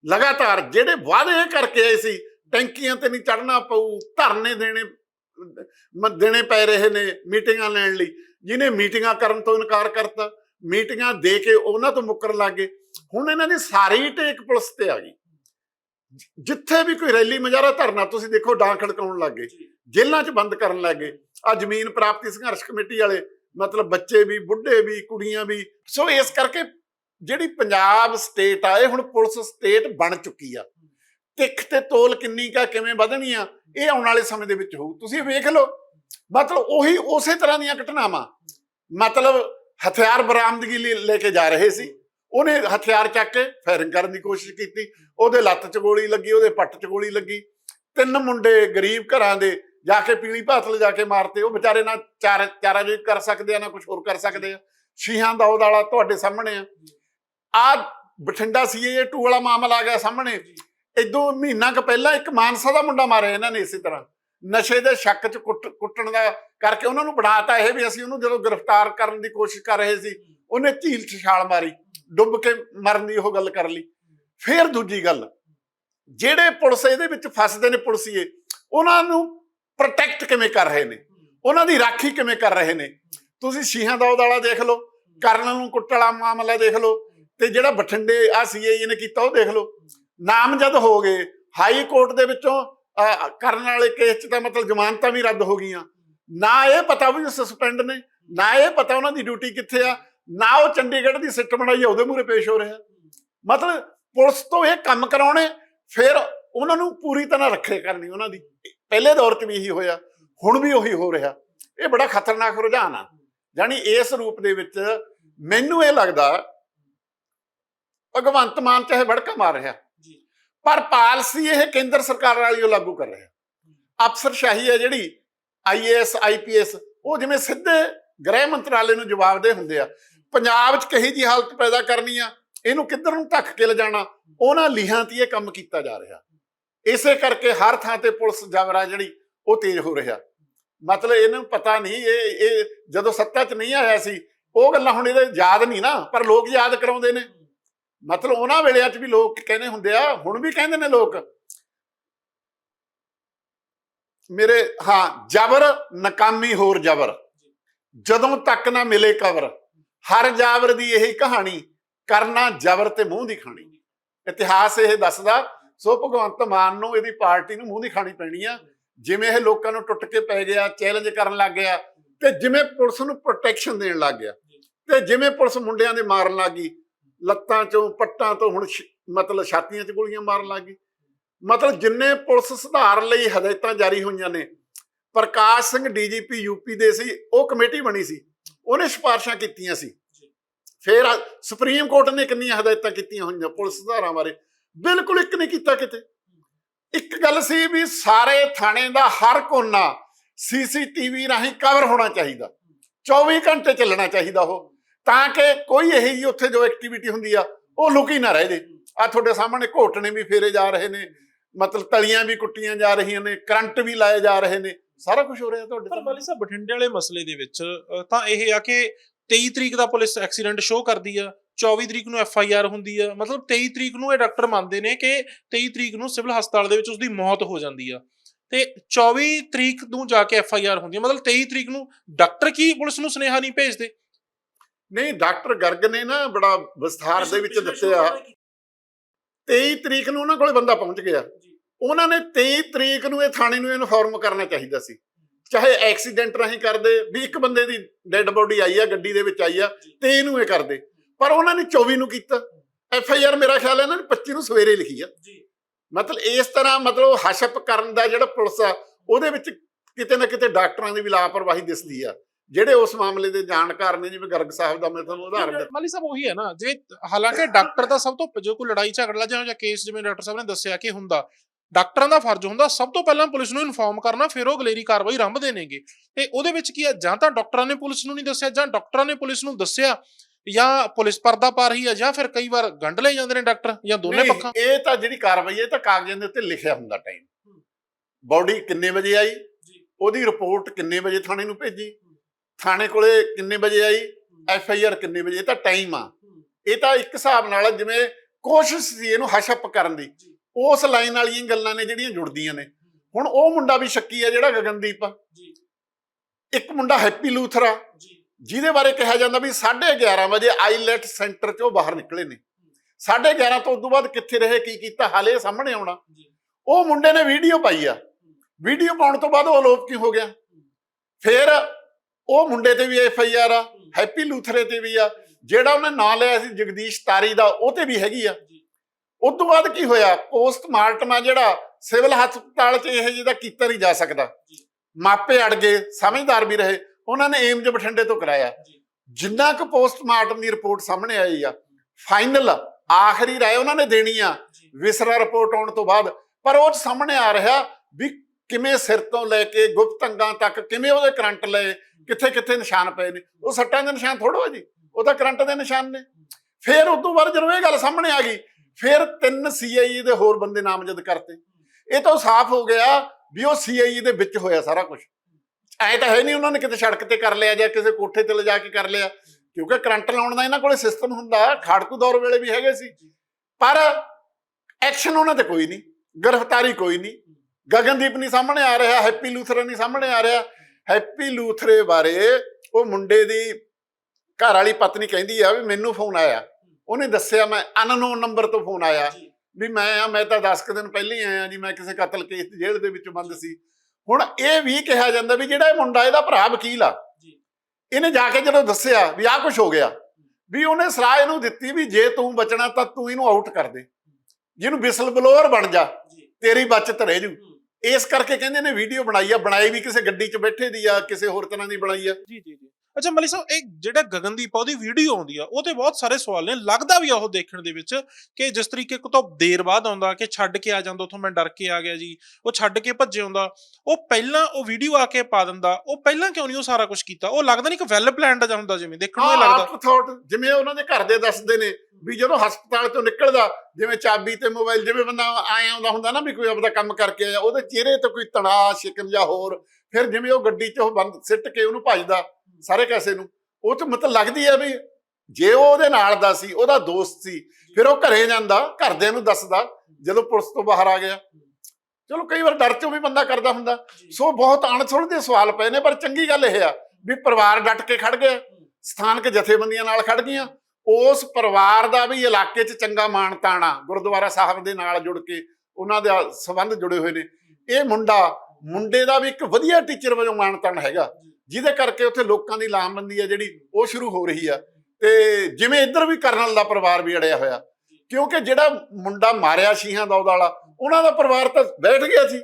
ਲਗਾਤਾਰ ਜਿਹੜੇ ਵਾਅਦੇ ਕਰਕੇ ਆਏ ਸੀ ਟੈਂਕੀਆਂ ਤੇ ਨਹੀਂ ਚੜਨਾ ਪਊ ਧਰਨੇ ਦੇਣੇ ਦੇਣੇ ਪੈ ਰਹੇ ਨੇ ਮੀਟਿੰਗਾਂ ਲੈਣ ਲਈ। ਜਿਹਨੇ ਮੀਟਿੰਗਾਂ ਕਰਨ ਤੋਂ ਇਨਕਾਰ ਕਰਤਾ ਮੀਟਿੰਗਾਂ ਦੇ ਕੇ ਉਹਨਾਂ ਤੋਂ ਮੁੱਕਰਨ ਲੱਗੇ। ਹੁਣ ਇਹਨਾਂ ਦੀ ਸਾਰੀ ਟੇਕ ਪੁਲਿਸ ਤੇ ਆ ਗਈ। ਜਿੱਥੇ ਵੀ ਕੋਈ ਰੈਲੀ ਮਜਾਰਾ ਧਰਨਾ ਤੁਸੀਂ ਦੇਖੋ ਡਾਂ ਖੜਕਾਉਣ ਲੱਗੇ ਜੇਲ੍ਹਾਂ 'ਚ ਬੰਦ ਕਰਨ ਲੱਗੇ ਆ ਜ਼ਮੀਨ ਪ੍ਰਾਪਤੀ ਸੰਘਰਸ਼ ਕਮੇਟੀ ਵਾਲੇ ਮਤਲਬ ਬੱਚੇ ਵੀ, ਬੁੱਢੇ ਵੀ, ਕੁੜੀਆਂ ਵੀ। ਸੋ ਇਸ ਕਰਕੇ ਜਿਹੜੀ ਪੰਜਾਬ ਸਟੇਟ ਆ, ਇਹ ਹੁਣ ਪੁਲਿਸ ਸਟੇਟ ਬਣ ਚੁੱਕੀ ਆ। ਤਿੱਖ ਤੇ ਤੋਲ ਕਿੰਨੀ ਕਾ ਕਿਵੇਂ ਵਧਣੀ ਆ, ਇਹ ਆਉਣ ਵਾਲੇ ਸਮੇਂ ਦੇ ਵਿੱਚ ਹੋਊ। ਤੁਸੀਂ ਵੇਖ ਲਓ, ਮਤਲਬ ਉਹੀ ਉਸੇ ਤਰ੍ਹਾਂ ਦੀਆਂ ਘਟਨਾਵਾਂ। ਮਤਲਬ ਹਥਿਆਰ ਬਰਾਮਦਗੀ ਲਈ ਲੈ ਕੇ ਜਾ ਰਹੇ ਸੀ। ਉਹਨੇ ਹਥਿਆਰ ਚੱਕ ਕੇ ਫਾਇਰਿੰਗ ਕਰਨ ਦੀ ਕੋਸ਼ਿਸ਼ ਕੀਤੀ। ਉਹਦੇ ਲੱਤ 'ਚ ਗੋਲੀ ਲੱਗੀ, ਉਹਦੇ ਪੱਟ 'ਚ ਗੋਲੀ ਲੱਗੀ। ਤਿੰਨ ਮੁੰਡੇ ਗਰੀਬ ਘਰਾਂ ਦੇ ਜਾ ਕੇ ਪੀਲੀ ਭਾਤਲ ਜਾ ਕੇ ਮਾਰਤੇ ਉਹ ਵਿਚਾਰੇ ਨਾ ਚਾਰ ਚਾਰਾ ਜੀ ਕਰ ਸਕਦੇ ਆ ਨਾ ਕੁਝ ਹੋਰ ਕਰ ਸਕਦੇ ਆ। ਸ਼ੀਹਾਂ ਦਾ ਉਹਦਾ ਵਾਲਾ ਤੁਹਾਡੇ ਸਾਹਮਣੇ ਆ। ਆ ਬਠਿੰਡਾ ਸੀਏ ਟੂ ਵਾਲਾ ਮਾਮਲਾ ਆ ਗਿਆ ਸਾਹਮਣੇ। ਇਦੋਂ ਮਹੀਨਾ ਕੁ ਪਹਿਲਾਂ ਇੱਕ ਮਾਨਸਾ ਦਾ ਮੁੰਡਾ ਮਾਰਿਆ ਇਹਨਾਂ ਨੇ ਇਸੇ ਤਰ੍ਹਾਂ। ਨਸ਼ੇ ਦੇ ਸ਼ੱਕ 'ਚ ਕੁੱਟ ਕੁੱਟਣ ਦਾ ਕਰਕੇ ਉਹਨਾਂ ਨੂੰ ਬਣਾਤਾ ਇਹ ਵੀ ਅਸੀਂ ਉਹਨੂੰ ਜਦੋਂ ਗ੍ਰਿਫਤਾਰ ਕਰਨ ਦੀ ਕੋਸ਼ਿਸ਼ ਕਰ ਰਹੇ ਸੀ ਉਹਨੇ ਝੀਲ 'ਚ ਛਾਲ ਮਾਰੀ ਡੁੱਬ ਕੇ ਮਰਨ ਦੀ ਉਹ ਗੱਲ ਕਰ ਲਈ। ਫਿਰ ਦੂਜੀ ਗੱਲ ਜਿਹੜੇ ਪੁਲਿਸ ਇਹਦੇ ਵਿੱਚ ਫਸਦੇ ਨੇ ਪੁਲਿਸੀਏ ਉਹਨਾਂ ਨੂੰ ਪ੍ਰੋਟੈਕਟ ਕਿਵੇਂ ਕਰ ਰਹੇ ਨੇ? ਉਹਨਾਂ ਦੀ ਰਾਖੀ ਕਿਵੇਂ ਕਰ ਰਹੇ ਨੇ? ਤੁਸੀਂ ਸ਼ੀਹਾਂ ਦੌਦ ਵਾਲਾ ਦੇਖ ਲਓ, ਕਰਨ ਨੂੰ ਕੁੱਟ ਵਾਲਾ ਮਾਮਲਾ ਦੇਖ ਲਓ, ਤੇ ਜਿਹੜਾ ਬਠਿੰਡੇ ਆ ਸੀਆਈਏ ਨੇ ਕੀਤਾ ਉਹ ਦੇਖ ਲਓ। ਨਾਮਜ਼ਦ ਹੋ ਗਏ, ਹਾਈ ਕੋਰਟ ਦੇ ਵਿੱਚੋਂ ਕਰਨ ਵਾਲੇ ਕੇਸ 'ਚ ਤਾਂ ਮਤਲਬ ਜ਼ਮਾਨਤਾਂ ਵੀ ਰੱਦ ਹੋ ਗਈਆਂ। ਨਾ ਇਹ ਪਤਾ ਵੀ ਸਸਪੈਂਡ ਨੇ, ਨਾ ਇਹ ਪਤਾ ਉਹਨਾਂ ਦੀ ਡਿਊਟੀ ਕਿੱਥੇ ਆ, ਨਾ ਉਹ ਚੰਡੀਗੜ੍ਹ ਦੀ ਸਿੱਟ ਬਣਾਈ ਆ, ਉਹਦੇ ਮੂਰੇ ਪੇਸ਼ ਹੋ ਰਿਹਾ। ਮਤਲਬ ਪੁਲਿਸ ਤੋਂ ਇਹ ਕੰਮ ਕਰਾਉਣੇ, ਫਿਰ ਉਹਨਾਂ ਨੂੰ ਪੂਰੀ ਤਰ੍ਹਾਂ ਰੱਖੇ ਕਰਨੀ ਉਹਨਾਂ ਦੀ। ਪਹਿਲੇ ਦੌਰ 'ਚ ਵੀ ਇਹੀ ਹੋਇਆ ਹੁਣ ਵੀ ਉਹੀ ਹੋ ਰਿਹਾ। ਇਹ ਬੜਾ ਖਤਰਨਾਕ ਰੁਝਾਨ ਆ। ਜਾਨੀ ਇਸ ਰੂਪ ਦੇ ਵਿੱਚ ਮੈਨੂੰ ਇਹ ਲੱਗਦਾ ਭਗਵੰਤ ਮਾਨ ਚਾਹੇ ਵੜਕਾ ਮਾਰ ਰਿਹਾ। ਪਰ ਪਾਲਿਸੀ ਇਹ ਕੇਂਦਰ ਸਰਕਾਰ ਵਾਲੀ ਉਹ ਲਾਗੂ ਕਰ ਰਿਹਾ। ਅਫਸਰਸ਼ਾਹੀ ਹੈ ਜਿਹੜੀ ਆਈਏਐਸ ਆਈਪੀਐਸ ਉਹ ਜਿਵੇਂ ਸਿੱਧੇ ਗ੍ਰਹਿ ਮੰਤਰਾਲੇ ਨੂੰ ਜਵਾਬਦੇ ਹੁੰਦੇ ਆ। ਪੰਜਾਬ 'ਚ ਕਹੀ ਜੀ ਹਾਲਤ ਪੈਦਾ ਕਰਨੀ ਆ? ਇਹਨੂੰ ਕਿੱਧਰ ਨੂੰ ਧੱਕ ਕੇ ਲਿਜਾਣਾ? ਉਹਨਾਂ ਲੀਹਾਂ ਤੇ ਇਹ ਕੰਮ ਕੀਤਾ ਜਾ ਰਿਹਾ। ਇਸੇ ਕਰਕੇ ਹਰ ਥਾਂ ਤੇ ਪੁਲਿਸ ਜਬਰਾ ਜਿਹੜੀ, ਉਹ ਤੇਜ਼ ਹੋ ਰਿਹਾ। ਮਤਲਬ ਇਹਨੂੰ ਪਤਾ ਨਹੀਂ, ਇਹ ਇਹ ਜਦੋਂ ਸੱਤਾ 'ਚ ਨਹੀਂ ਆਇਆ ਸੀ, ਉਹ ਗੱਲਾਂ ਹੁਣ ਇਹਦੇ ਯਾਦ ਨਹੀਂ ਨਾ, ਪਰ ਲੋਕ ਯਾਦ ਕਰਾਉਂਦੇ ਨੇ। ਮਤਲਬ ਉਹਨਾਂ ਵੇਲਿਆਂ 'ਚ ਵੀ ਲੋਕ ਕਹਿੰਦੇ ਹੁੰਦੇ ਆ, ਹੁਣ ਵੀ ਕਹਿੰਦੇ ਨੇ ਲੋਕ। ਮੇਰੇ, ਹਾਂ, ਜਬਰ, ਨਕਾਮੀ ਹੋਰ ਜਬਰ। ਜਦੋਂ ਤੱਕ ਨਾ ਮਿਲੇ ਕਬਰ, ਹਰ ਜਾਬਰ ਦੀ ਇਹੀ ਕਹਾਣੀ, ਕਰਨਾ ਜਬਰ ਤੇ ਮੂੰਹ ਦੀ ਖਾਣੀ। ਇਤਿਹਾਸ ਇਹ ਦੱਸਦਾ ਸੋ ਭਗਵੰਤ ਮਾਨ ਨੂੰ ਇਹਦੀ ਪਾਰਟੀ ਨੂੰ ਮੂੰਹ ਦੀ ਖਾਣੀ ਪੈਣੀ ਆ। ਜਿਵੇਂ ਇਹ ਲੋਕਾਂ ਨੂੰ ਟੁੱਟ ਕੇ ਪੈ ਗਿਆ ਚੈਲੰਜ ਕਰਨ ਲੱਗ ਗਿਆ ਤੇ ਜਿਵੇਂ ਪੁਲਿਸ ਨੂੰ ਪ੍ਰੋਟੈਕਸ਼ਨ ਦੇਣ ਲੱਗ ਗਿਆ ਤੇ ਜਿਵੇਂ ਪੁਲਿਸ ਮੁੰਡਿਆਂ ਦੇ ਮਾਰਨ ਲੱਗ ਗਈ ਲੱਤਾਂ ਚੋਂ ਪੱਟਾਂ ਤੋਂ ਹੁਣ ਮਤਲਬ ਛਾਤੀਆਂ 'ਚ ਗੋਲੀਆਂ ਮਾਰਨ ਲੱਗ ਗਈ। ਮਤਲਬ ਜਿੰਨੇ ਪੁਲਿਸ ਸੁਧਾਰ ਲਈ ਹਦਾਇਤਾਂ ਜਾਰੀ ਹੋਈਆਂ ਨੇ ਪ੍ਰਕਾਸ਼ ਸਿੰਘ ਡੀਜੀਪੀ ਯੂਪੀ ਦੇ ਸੀ ਉਹ ਕਮੇਟੀ ਬਣੀ ਸੀ ਉਹਨੇ ਸਿਫਾਰਸ਼ਾਂ ਕੀਤੀਆਂ ਸੀ। ਫਿਰ ਸੁਪਰੀਮ ਕੋਰਟ ਨੇ ਕਿੰਨੀਆਂ ਹਦਾਇਤਾਂ ਕੀਤੀਆਂ ਹੋਈਆਂ ਪੁਲਿਸ ਸੁਧਾਰਾਂ ਬਾਰੇ ਬਿਲਕੁਲ ਇੱਕ ਨਹੀਂ ਕੀਤਾ ਕਿਤੇ। ਇੱਕ ਗੱਲ ਸੀ ਵੀ ਸਾਰੇ ਥਾਣੇ ਦਾ ਹਰ ਕੋਨਾ ਸੀਸੀਟੀਵੀ ਰਾਹੀਂ ਕਵਰ ਹੋਣਾ ਚਾਹੀਦਾ। 24 ਘੰਟੇ ਚੱਲਣਾ ਚਾਹੀਦਾ ਉਹ। ਤਾਂ ਕਿ ਕੋਈ ਇਹੀ ਜੀ ਉੱਥੇ ਜੋ ਐਕਟੀਵਿਟੀ ਹੁੰਦੀ ਆ ਉਹ ਲੁਕੀ ਨਾ ਰਹਿ ਜੇ। ਆ ਤੁਹਾਡੇ ਸਾਹਮਣੇ ਘੋਟਣੇ ਵੀ ਫੇਰੇ ਜਾ ਰਹੇ ਨੇ ਮਤਲਬ ਤਲੀਆਂ ਵੀ ਕੁੱਟੀਆਂ ਜਾ ਰਹੀਆਂ ਨੇ ਕਰੰਟ ਵੀ ਲਾਏ ਜਾ ਰਹੇ ਨੇ ਸਾਰਾ ਕੁਝ ਹੋ ਰਿਹਾ ਤੁਹਾਡੇ ਪਰ ਮਾਲੀ ਸਾਹਿਬ ਬਠਿੰਡੇ ਵਾਲੇ ਮਸਲੇ ਦੇ ਵਿੱਚ ਤਾਂ ਇਹ ਆ ਕਿ 23 ਤਰੀਕ ਦਾ ਪੁਲਿਸ ਐਕਸੀਡੈਂਟ ਸ਼ੋਅ ਕਰਦੀ ਆ 24 ਤਰੀਕ ਨੂੰ ਐਫ ਆਈ ਆਰ ਹੁੰਦੀ ਆ। ਮਤਲਬ 23 ਤਰੀਕ ਨੂੰ ਇਹ ਡਾਕਟਰ ਮੰਨਦੇ ਨੇ ਕਿ 23 ਤਰੀਕ ਨੂੰ ਸਿਵਲ ਹਸਪਤਾਲ ਦੇ ਵਿੱਚ ਉਸਦੀ ਮੌਤ ਹੋ ਜਾਂਦੀ ਆ। ਤੇ 24 ਤਰੀਕ ਨੂੰ ਜਾ ਕੇ ਐਫ ਆਈ ਆਰ ਹੁੰਦੀ ਆ। ਮਤਲਬ 23 ਤਰੀਕ ਨੂੰ ਡਾਕਟਰ ਕੀ ਪੁਲਿਸ ਨੂੰ ਸੁਨੇਹਾ ਨਹੀਂ ਭੇਜਦੇ? ਨਹੀਂ ਡਾਕਟਰ ਗਰਗ ਨੇ ਨਾ ਬੜਾ ਵਿਸਥਾਰ ਦੇ ਵਿੱਚ ਦੱਸਿਆ। 23 ਤਰੀਕ ਨੂੰ ਉਹਨਾਂ ਕੋਲੇ ਬੰਦਾ ਪਹੁੰਚ ਗਿਆ। ਉਹਨਾਂ ਨੇ 23 ਤਰੀਕ ਨੂੰ ਇਹ ਥਾਣੇ ਨੂੰ ਇਨਫੋਰਮ ਕਰਨਾ ਚਾਹੀਦਾ ਸੀ। ਚਾਹੇ ਐਕਸੀਡੈਂਟ ਰਾਹੀਂ ਕਰਦੇ ਵੀ ਇੱਕ ਬੰਦੇ ਦੀ ਡੈੱਡ ਬੋਡੀ ਆਈ ਆ ਗੱਡੀ ਦੇ ਵਿੱਚ ਆਈ ਆ ਤੇ ਇਹਨੂੰ ਇਹ ਕਰਦੇ। ਪਰ ਉਹਨਾਂ ਨੇ 24 ਨੂੰ ਕੀਤਾ। ਐਫ ਆਈ ਆਰ ਮੇਰਾ ਖਿਆਲ ਹੈ ਇਹਨਾਂ ਨੇ 25 ਨੂੰ ਸਵੇਰੇ ਲਿਖੀ ਆ। ਜੀ। ਮਤਲਬ ਇਸ ਤਰ੍ਹਾਂ ਮਤਲਬ ਹਸ਼ਪ ਕਰਨ ਦਾ ਜਿਹੜਾ ਪੁਲਿਸ ਆ ਉਹਦੇ ਵਿੱਚ ਕਿਤੇ ਨਾ ਕਿਤੇ ਡਾਕਟਰਾਂ ਦੀ ਵੀ ਲਾਪਰਵਾਹੀ ਦਿਸਦੀ ਆ। ਜਿਹੜੇ ਉਸ ਮਾਮਲੇ ਦੇ ਜਾਣਕਾਰ ਨੇ ਜਿਵੇਂ ਗਰਗ ਸਾਹਿਬ ਦਾ ਮੈਂ ਤੁਹਾਨੂੰ ਉਦਾਹਰਨ ਦਿੱਤਾ ਮਾਲੀ ਸਾਹਿਬ ਉਹੀ ਹੈ ਨਾ ਜੇ ਹਾਲਾਂਕਿ ਡਾਕਟਰ ਦਾ ਸਭ ਤੋਂ ਜੋ ਕੋਈ ਲੜਾਈ ਝਗੜਾ ਜਾਂ ਜਾਂ ਕੇਸ ਜਿਵੇਂ ਡਾਕਟਰ ਸਾਹਿਬ ਨੇ ਦੱਸਿਆ ਕਿ ਹੁੰਦਾ ਡਾਕਟਰਾਂ ਦਾ ਫਰਜ਼ ਹੁੰਦਾ ਸਭ ਤੋਂ ਪਹਿਲਾਂ ਪੁਲਿਸ ਨੂੰ ਇਨਫੋਰਮ ਕਰਨਾ ਫਿਰ ਉਹ ਅਗਲੇਰੀ ਕਾਰਵਾਈ ਆਰੰਭਦੇ ਨੇਗੇ। ਤੇ ਉਹਦੇ ਵਿੱਚ ਕੀ ਹੈ ਜਾਂ ਤਾਂ ਡਾਕਟਰਾਂ ਨੇ ਪੁਲਿਸ ਨੂੰ ਨਹੀਂ ਦੱਸਿਆ ਜਾਂ ਡਾਕਟਰਾਂ ਨੇ ਪੁਲਿਸ ਨੂੰ ਦੱਸਿਆ ਜਾਂ ਪੁਲਿਸ ਪਰਦਾ ਪਾ ਰਹੀ ਹੈ ਜਾਂ ਫਿਰ ਕਈ ਵਾਰ ਗੰਢ ਲਏ ਜਾਂਦੇ ਨੇ ਡਾਕਟਰ ਜਾਂ ਦੋਨੇ ਨਹੀਂ, ਪੱਖਾਂ? ਇਹ ਤਾਂ ਜਿਹੜੀ ਕਾਰਵਾਈ ਹੈ ਇਹ ਤਾਂ ਕਾਗਜ਼ਾਂ ਦੇ ਉੱਤੇ ਲਿਖਿਆ ਹੁੰਦਾ ਟਾਈਮ ਬਾਡੀ ਕਿੰਨੇ ਵਜੇ ਆਈ? ਉਹਦੀ ਰਿਪੋਰਟ ਕਿੰਨੇ ਵਜੇ ਥਾਣੇ ਨੂੰ ਭੇਜੀ? ਥਾਣੇ ਕੋਲੇ ਕਿੰਨੇ ਵਜੇ ਆਈ? ਐਫ ਆਈ ਆਰ ਕਿੰਨੇ ਵਜੇ? ਇਹ ਤਾਂ ਟਾਈਮ ਆ। ਇਹ ਤਾਂ ਇੱਕ ਹਿਸਾਬ ਨਾਲ ਜਿਵੇਂ ਕੋਸ਼ਿਸ਼ ਸੀ ਇਹਨੂੰ ਹਸ਼ਪ ਕਰਨ ਦੀ। ਉਸ ਲਾਈਨ ਵਾਲੀਆਂ ਗੱਲਾਂ ਨੇ ਜਿਹੜੀਆਂ ਜੁੜਦੀਆਂ ਨੇ। ਹੁਣ ਉਹ ਮੁੰਡਾ ਵੀ ਸ਼ੱਕੀ ਆ ਜਿਹੜਾ ਗਗਨਦੀਪ ਆ। ਜੀ। ਇੱਕ ਮੁੰਡਾ ਹੈਪੀ ਲੂਥਰਾ ਜੀ। ਜਿਹਦੇ ਬਾਰੇ ਕਿਹਾ ਜਾਂਦਾ ਵੀ 11:30 ਵਜੇ ਆਈਲੈਟ ਸੈਂਟਰ ਚੋਂ ਬਾਹਰ ਨਿਕਲੇ ਨੇ। 11:30 ਤੋਂ ਉਦੋਂ ਬਾਅਦ ਕਿੱਥੇ ਰਹੇ ਕੀ ਕੀਤਾ ਹਾਲੇ ਸਾਹਮਣੇ ਆਉਣਾ। ਉਹ ਮੁੰਡੇ ਨੇ ਵੀਡੀਓ ਪਾਈ ਆ। ਵੀਡੀਓ ਪਾਉਣ ਤੋਂ ਬਾਅਦ ਉਹ ਅਲੋਪ ਕਿਉਂ ਹੋ ਗਿਆ? ਫਿਰ ਉਹ ਮੁੰਡੇ ਤੇ ਵੀ ਐਫ ਆਈ ਆਰ ਆ ਹੈਪੀ ਲੂਥਰੇ ਤੇ ਵੀ ਆ। ਜਿਹੜਾ ਉਹਨੇ ਨਾਂ ਲਿਆ ਸੀ ਜਗਦੀਸ਼ ਤਾਰੀ ਦਾ ਉਹ ਤੇ ਵੀ ਹੈਗੀ ਆ। ਉਸ ਤੋਂ ਬਾਅਦ ਕੀ ਹੋਇਆ? ਪੋਸਟਮਾਰਟਮ ਆ ਜਿਹੜਾ ਸਿਵਲ ਹਸਪਤਾਲ 'ਚ ਇਹ ਜਿਹਦਾ ਕੀਤਾ ਨਹੀਂ ਜਾ ਸਕਦਾ। ਮਾਪੇ ਅੜ ਗਏ ਸਮਝਦਾਰ ਵੀ ਰਹੇ। ਉਹਨਾਂ ਨੇ ਏਮਜ ਬਠਿੰਡੇ ਤੋਂ ਕਰਾਇਆ। ਜਿੰਨਾ ਕੁ ਪੋਸਟਮਾਰਟਮ ਦੀ ਰਿਪੋਰਟ ਸਾਹਮਣੇ ਆਈ ਆ ਫਾਈਨਲ ਆਖਰੀ ਰਾਏ ਉਹਨਾਂ ਨੇ ਦੇਣੀ ਆ ਵਿਸਰਾ ਰਿਪੋਰਟ ਆਉਣ ਤੋਂ ਬਾਅਦ। ਪਰ ਉਹ ਸਾਹਮਣੇ ਆ ਰਿਹਾ ਵੀ ਕਿਵੇਂ ਸਿਰ ਤੋਂ ਲੈ ਕੇ ਗੁਪਤ ਅੰਗਾਂ ਤੱਕ ਕਿਵੇਂ ਉਹਦੇ ਕਰੰਟ ਲਏ ਕਿੱਥੇ ਕਿੱਥੇ ਨਿਸ਼ਾਨ ਪਏ ਨੇ। ਉਹ ਸੱਟਾਂ ਦੇ ਨਿਸ਼ਾਨ ਥੋੜੋ ਆ ਜੀ। ਉਹ ਤਾਂ ਕਰੰਟ ਦੇ ਨਿਸ਼ਾਨ ਨੇ। ਫਿਰ ਉਸ ਤੋਂ ਬਾਅਦ ਜਦੋਂ ਇਹ ਗੱਲ ਸਾਹਮਣੇ ਆ ਗਈ ਫਿਰ ਤਿੰਨ ਸੀਆਈਏ ਦੇ ਹੋਰ ਬੰਦੇ ਨਾਮਜ਼ਦ ਕਰਤੇ। ਇਹ ਤਾਂ ਸਾਫ਼ ਹੋ ਗਿਆ ਵੀ ਉਹ ਸੀਆਈਏ ਦੇ ਵਿੱਚ ਹੋਇਆ ਸਾਰਾ ਕੁਝ ਐ ਤਾਂ ਹੈ ਨਹੀਂ ਉਹਨਾਂ ਨੇ ਕਿਤੇ ਸੜਕ ਤੇ ਕਰ ਲਿਆ ਜਾਂ ਕਿਸੇ ਕੋਠੇ ਤੇ ਲਿਜਾ ਕੇ ਕਰ ਲਿਆ। ਕਿਉਂਕਿ ਕਰੰਟ ਲਾਉਣ ਦਾ ਇਹਨਾਂ ਕੋਲੇ ਸਿਸਟਮ ਹੁੰਦਾ ਖਾੜਕੂ ਦੌਰ ਵੇਲੇ ਵੀ ਹੈਗੇ ਸੀ। ਪਰ ਐਕਸ਼ਨ ਉਹਨਾਂ ਤੇ ਕੋਈ ਨਹੀਂ ਗ੍ਰਿਫਤਾਰੀ ਕੋਈ ਨਹੀਂ। ਗਗਨਦੀਪ ਨਹੀਂ ਸਾਹਮਣੇ ਆ ਰਿਹਾ ਹੈਪੀ ਲੂਥਰਾ ਨਹੀਂ ਸਾਹਮਣੇ ਆ ਰਿਹਾ। ਹੈਪੀ ਲੂਥਰੇ ਬਾਰੇ ਉਹ ਮੁੰਡੇ ਦੀ ਘਰ ਵਾਲੀ ਪਤਨੀ ਕਹਿੰਦੀ ਆ ਵੀ ਮੈਨੂੰ ਫੋਨ ਆਇਆ। ਉਹਨੇ ਦੱਸਿਆ ਮੈਂ ਅਨਨੋਨ ਨੰਬਰ ਤੋਂ ਫੋਨ ਆਇਆ। ਵੀ ਮੈਂ ਆ ਮੈਂ ਤਾਂ 10 ਕੁ ਦਿਨ ਪਹਿਲਾਂ ਹੀ ਆਇਆ ਜੀ ਮੈਂ ਕਿਸੇ ਕਤਲ ਕੇਸ ਦੀ ਜੇਲ੍ਹ ਦੇ ਵਿੱਚ ਬੰਦ ਸੀ। ਹੁਣ ਇਹ ਵੀ ਕਿਹਾ ਜਾਂਦਾ ਵੀ ਜਿਹੜਾ ਇਹ ਮੁੰਡਾ ਇਹਦਾ ਭਰਾ ਵਕੀਲ ਆ। ਜੀ। ਇਹਨੇ ਜਾ ਕੇ ਜਦੋਂ ਦੱਸਿਆ ਵੀ ਆਹ ਕੁਝ ਹੋ ਗਿਆ ਵੀ ਉਹਨੇ ਸਲਾਹ ਇਹਨੂੰ ਦਿੱਤੀ ਵੀ ਜੇ ਤੂੰ ਬਚਣਾ ਤਾਂ ਤੂੰ ਇਹਨੂੰ ਆਊਟ ਕਰ ਦੇ। ਜਿਹਨੂੰ ਵਿਸਲ ਬਲੋਅਰ ਬਣ ਜਾ ਤੇਰੀ ਬਚਤ ਰਹਿ ਜੂ। ਇਸ ਕਰਕੇ ਕਹਿੰਦੇ ਨੇ ਵੀਡੀਓ ਬਣਾਈ ਆ ਬਣਾਈ ਵੀ ਕਿਸੇ ਗੱਡੀ 'ਚ ਬੈਠੇ ਦੀ ਆ ਕਿਸੇ ਹੋਰ ਤਰ੍ਹਾਂ ਦੀ ਬਣਾਈ ਆ। ਜੀ ਜੀ ਜੀ। ਅੱਛਾ ਮਲੀ ਸਾਹਿਬ ਇਹ ਜਿਹੜਾ ਗਗਨਦੀਪ ਆ ਉਹਦੀ ਵੀਡੀਓ ਆਉਂਦੀ ਆ ਉਹ ਤੇ ਬਹੁਤ ਸਾਰੇ ਸਵਾਲ ਨੇ। ਲੱਗਦਾ ਵੀ ਆ ਉਹ ਦੇਖਣ ਦੇ ਵਿੱਚ ਕਿ ਜਿਸ ਤਰੀਕੇ ਕੋ ਤੋਂ ਦੇਰ ਬਾਅਦ ਆਉਂਦਾ ਕਿ ਛੱਡ ਕੇ ਆ ਜਾਂਦਾ ਉਥੋਂ ਮੈਂ ਡਰ ਕੇ ਆ ਗਿਆ ਜੀ ਉਹ ਛੱਡ ਕੇ ਭੱਜੇ ਆਉਂਦਾ। ਉਹ ਪਹਿਲਾਂ ਉਹ ਵੀਡੀਓ ਆ ਕੇ ਪਾ ਦਿੰਦਾ ਉਹ ਪਹਿਲਾਂ ਕਿਉਂ ਨਹੀਂ ਉਹ ਸਾਰਾ ਕੁਝ ਕੀਤਾ? ਉਹ ਲੱਗਦਾ ਨਹੀਂ ਕਿ ਵੈਲ ਪਲਾਨਡ ਜਾਂ ਹੁੰਦਾ ਜਿਵੇਂ ਦੇਖਣ ਨੂੰ ਇਹ ਲੱਗਦਾ। ਥਾਟ ਜਿਵੇਂ ਉਹਨਾਂ ਦੇ ਘਰ ਦੇ ਦੱਸਦੇ ਨੇ ਵੀ ਜਦੋਂ ਹਸਪਤਾਲ ਤੋਂ ਨਿਕਲਦਾ ਜਿਵੇਂ ਚਾਬੀ ਤੇ ਮੋਬਾਈਲ ਜਿਵੇਂ ਬੰਦਾ ਆਏ ਆਉਂਦਾ ਹੁੰਦਾ ਨਾ ਵੀ ਕੋਈ ਆਪਦਾ ਕੰਮ ਕਰਕੇ ਆਇਆ ਉਹਦੇ ਚਿਹਰੇ ਤੇ ਕੋਈ ਤਣਾਅ ਸ਼ਿਕਨ ਜਾਂ ਹੋਰ ਫਿਰ ਜਿਵੇਂ ਉਹ ਗੱਡੀ 'ਚ ਉਹ ਬੰਦ ਸਿੱਟ ਕੇ ਉਹਨੂੰ ਭੱਜਦਾ ਸਾਰੇ ਕਾਸੇ ਨੂੰ ਉਹ ਚ ਮਤਲਬ ਲੱਗਦੀ ਆ ਵੀ ਜੇ ਉਹ ਉਹਦੇ ਨਾਲ ਦਾ ਸੀ ਉਹਦਾ ਦੋਸਤ ਸੀ ਫਿਰ ਉਹ ਘਰੇ ਜਾਂਦਾ ਘਰਦਿਆਂ ਨੂੰ ਦੱਸਦਾ ਜਦੋਂ ਪੁਲਿਸ ਤੋਂ ਬਾਹਰ ਆ ਗਿਆ। ਚਲੋ ਕਈ ਵਾਰ ਡਰ ਚੋਂ ਵੀ ਬੰਦਾ ਕਰਦਾ ਹੁੰਦਾ। ਸੋ ਬਹੁਤ ਅਣਸੁਲਝਦੇ ਸਵਾਲ ਪਏ ਨੇ ਪਰ ਚੰਗੀ ਗੱਲ ਇਹ ਆ ਵੀ ਪਰਿਵਾਰ ਡਟ ਕੇ ਖੜ ਗਿਆ। ਸਥਾਨਕ ਜਥੇਬੰਦੀਆਂ ਨਾਲ ਖੜ ਗਈਆਂ। ਉਸ ਪਰਿਵਾਰ ਦਾ ਵੀ ਇਲਾਕੇ 'ਚ ਚੰਗਾ ਮਾਣ ਤਾਣਾ ਗੁਰਦੁਆਰਾ ਸਾਹਿਬ ਦੇ ਨਾਲ ਜੁੜ ਕੇ ਉਹਨਾਂ ਦੇ ਸੰਬੰਧ ਜੁੜੇ ਹੋਏ ਨੇ। ਇਹ ਮੁੰਡਾ ਮੁੰਡੇ ਦਾ ਵੀ ਇੱਕ ਵਧੀਆ ਟੀਚਰ ਵਜੋਂ ਮਾਣ ਤਾਣ ਹੈਗਾ। ਜਿਹਦੇ ਕਰਕੇ ਉੱਥੇ ਲੋਕਾਂ ਦੀ ਲਾਮਬੰਦੀ ਹੈ ਜਿਹੜੀ ਉਹ ਸ਼ੁਰੂ ਹੋ ਰਹੀ ਆ। ਤੇ ਜਿਵੇਂ ਇੱਧਰ ਵੀ ਕਰਨਲ ਦਾ ਪਰਿਵਾਰ ਵੀ ਅੜਿਆ ਹੋਇਆ, ਕਿਉਂਕਿ ਜਿਹੜਾ ਮੁੰਡਾ ਮਾਰਿਆ ਸ਼ੀਹਾਂ ਦੌਦ ਵਾਲਾ, ਉਹਨਾਂ ਦਾ ਪਰਿਵਾਰ ਤਾਂ ਬੈਠ ਗਿਆ ਸੀ।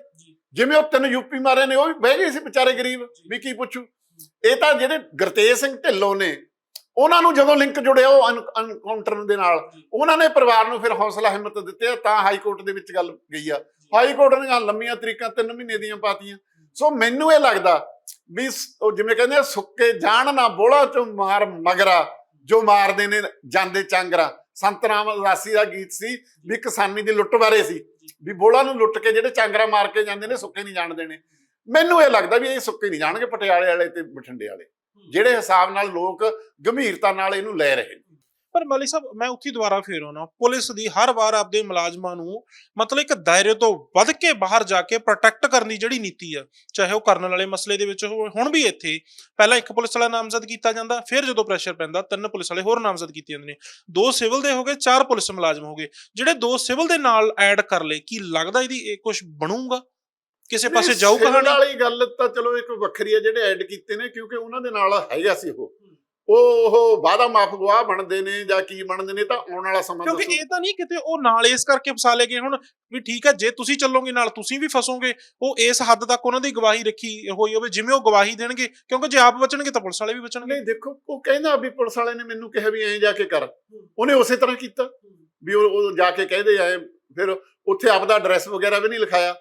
ਜਿਵੇਂ ਉਹ ਤਿੰਨ ਯੂਪੀ ਮਾਰੇ ਨੇ, ਉਹ ਵੀ ਬਹਿ ਗਏ ਸੀ ਵਿਚਾਰੇ ਗਰੀਬ, ਵੀ ਕੀ ਪੁੱਛੂ। ਇਹ ਤਾਂ ਜਿਹੜੇ ਗੁਰਤੇਜ ਸਿੰਘ ਢਿੱਲੋਂ ਨੇ, ਉਹਨਾਂ ਨੂੰ ਜਦੋਂ ਲਿੰਕ ਜੁੜਿਆ ਉਹ ਅਨਕਾਊਂਟਰ ਦੇ ਨਾਲ, ਉਹਨਾਂ ਨੇ ਪਰਿਵਾਰ ਨੂੰ ਫਿਰ ਹੌਸਲਾ ਹਿੰਮਤ ਦਿੱਤੇ ਤਾਂ ਹਾਈ ਕੋਰਟ ਦੇ ਵਿੱਚ ਗੱਲ ਗਈ ਆ। ਹਾਈ ਕੋਰਟ ਨੇ ਗੱਲ ਲੰਮੀਆਂ ਤਰੀਕਾਂ 3 ਮਹੀਨੇ ਦੀਆਂ ਪਾਤੀਆਂ। ਸੋ ਮੈਨੂੰ ਇਹ ਲੱਗਦਾ ਵੀ ਉਹ ਜਿਵੇਂ ਕਹਿੰਦੇ ਆ, ਸੁੱਕੇ ਜਾਣ ਨਾ ਬੋਲਾ ਚੋਂ ਮਾਰ ਮਗਰਾ, ਜੋ ਮਾਰਦੇ ਨੇ ਜਾਂਦੇ ਚਾਂਗਰਾ। ਸੰਤ ਰਾਮ ਉਦਾਸੀ ਦਾ ਗੀਤ ਸੀ ਵੀ ਕਿਸਾਨੀ ਦੀ ਲੁੱਟ ਬਾਰੇ ਸੀ, ਵੀ ਬੋਲਾ ਨੂੰ ਲੁੱਟ ਕੇ ਜਿਹੜੇ ਚਾਂਗਰਾ ਮਾਰ ਕੇ ਜਾਂਦੇ ਨੇ, ਸੁੱਕੇ ਨਹੀਂ ਜਾਣਦੇ ਨੇ ਮੈਨੂੰ ਇਹ ਲੱਗਦਾ ਵੀ ਇਹ ਸੁੱਕੇ ਨਹੀਂ ਜਾਣਗੇ, ਪਟਿਆਲੇ ਵਾਲੇ ਤੇ ਬਠਿੰਡੇ ਵਾਲੇ, ਜਿਹੜੇ ਹਿਸਾਬ ਨਾਲ ਲੋਕ ਗੰਭੀਰਤਾ ਨਾਲ ਇਹਨੂੰ ਲੈ ਰਹੇ ਨੇ। ਪਰ ਮਲਿਕ ਸਾਹਿਬ ਮੈਂ ਉੱਥੇ ਦੁਬਾਰਾ ਫੇਰ ਆਉਣਾ। ਪੁਲਿਸ ਦੀ ਹਰ ਵਾਰ ਆਪਦੇ ਮੁਲਾਜ਼ਮਾਂ ਨੂੰ ਮਤਲਬ ਇੱਕ ਦਾਇਰੇ ਤੋਂ ਵੱਧ ਕੇ ਬਾਹਰ ਜਾ ਕੇ ਪ੍ਰੋਟੈਕਟ ਕਰਨ ਦੀ ਜਿਹੜੀ ਨੀਤੀ ਆ ਚਾਹੇ ਉਹ ਕਰਨ ਵਾਲੇ ਮਸਲੇ ਦੇ ਵਿੱਚ ਹੋਵੇ ਹੁਣ ਵੀ ਇੱਥੇ ਪਹਿਲਾਂ ਇੱਕ ਪੁਲਿਸ ਵਾਲਾ ਨਾਮਜ਼ਦ ਕੀਤਾ ਜਾਂਦਾ ਫਿਰ ਜਦੋਂ ਪ੍ਰੈਸ਼ਰ ਪੈਂਦਾ ਤਿੰਨ ਪੁਲਿਸ ਵਾਲੇ ਹੋਰ ਨਾਮਜ਼ਦ ਕੀਤੇ ਜਾਂਦੇ ਨੇ। ਦੋ ਸਿਵਲ ਦੇ ਹੋ ਗਏ ਚਾਰ ਪੁਲਿਸ ਮੁਲਾਜ਼ਮ ਹੋ ਗਏ। ਜਿਹੜੇ ਦੋ ਸਿਵਲ ਦੇ ਨਾਲ ਐਡ ਕਰ ਲਏ ਕੀ ਲੱਗਦਾ ਇਹਦੀ ਇਹ ਕੁਝ ਬਣੂਗਾ? ਕਿਸੇ ਪਾਸੇ ਜਾਊ ਕਹਾਣੀ? ਵਾਲੀ ਗੱਲ ਤਾਂ ਚਲੋ ਇੱਕ ਵੱਖਰੀ ਹੈ ਜਿਹੜੇ ਐਡ ਕੀਤੇ ਨੇ ਕਿਉਂਕਿ ਉਹਨਾਂ ਦੇ ਨਾਲ ਹੈਗਾ ਸੀ ਉਹ। ਉਹ ਵਾਦਾ ਮਾਫ ਗਵਾਹ ਬਣਦੇ ਨੇ ਜਾਂ ਕੀ ਬਣਦੇ ਨੇ ਤਾਂ ਆਉਣ ਵਾਲਾ ਸਮਾਂ ਕਿਉਂਕਿ। ਇਹ ਤਾਂ ਨਹੀਂ ਕਿਤੇ ਉਹ ਨਾਲ ਇਸ ਕਰਕੇ ਫਸਾ ਲਏ ਗਏ ਹੁਣ ਵੀ ਠੀਕ ਹੈ ਜੇ ਤੁਸੀਂ ਚੱਲੋਗੇ ਨਾਲ ਤੁਸੀਂ ਵੀ ਫਸੋਗੇ। ਉਹ ਇਸ ਹੱਦ ਤੱਕ ਉਹਨਾਂ ਦੀ ਗਵਾਹੀ ਰੱਖੀ ਹੋਈ ਹੋਵੇ ਜਿਵੇਂ ਉਹ ਗਵਾਹੀ ਦੇਣਗੇ ਕਿਉਂਕਿ ਜੇ ਆਪ ਬਚਣਗੇ ਤਾਂ ਪੁਲਿਸ ਵਾਲੇ ਵੀ ਬਚਣਗੇ। ਨਹੀਂ ਦੇਖੋ ਉਹ ਕਹਿੰਦਾ ਵੀ ਪੁਲਿਸ ਵਾਲੇ ਨੇ ਮੈਨੂੰ ਕਿਹਾ ਵੀ ਐਂ ਜਾ ਕੇ ਕਰ। ਉਹਨੇ ਉਸੇ ਤਰ੍ਹਾਂ ਕੀਤਾ। ਵੀ ਉਹ ਜਾ ਕੇ ਕਹਿੰਦੇ ਆਏ ਫਿਰ ਉੱਥੇ ਆਪਦਾ ਐਡਰੈਸ ਵਗੈਰਾ ਵੀ ਨਹੀਂ ਲਿਖਾਇਆ।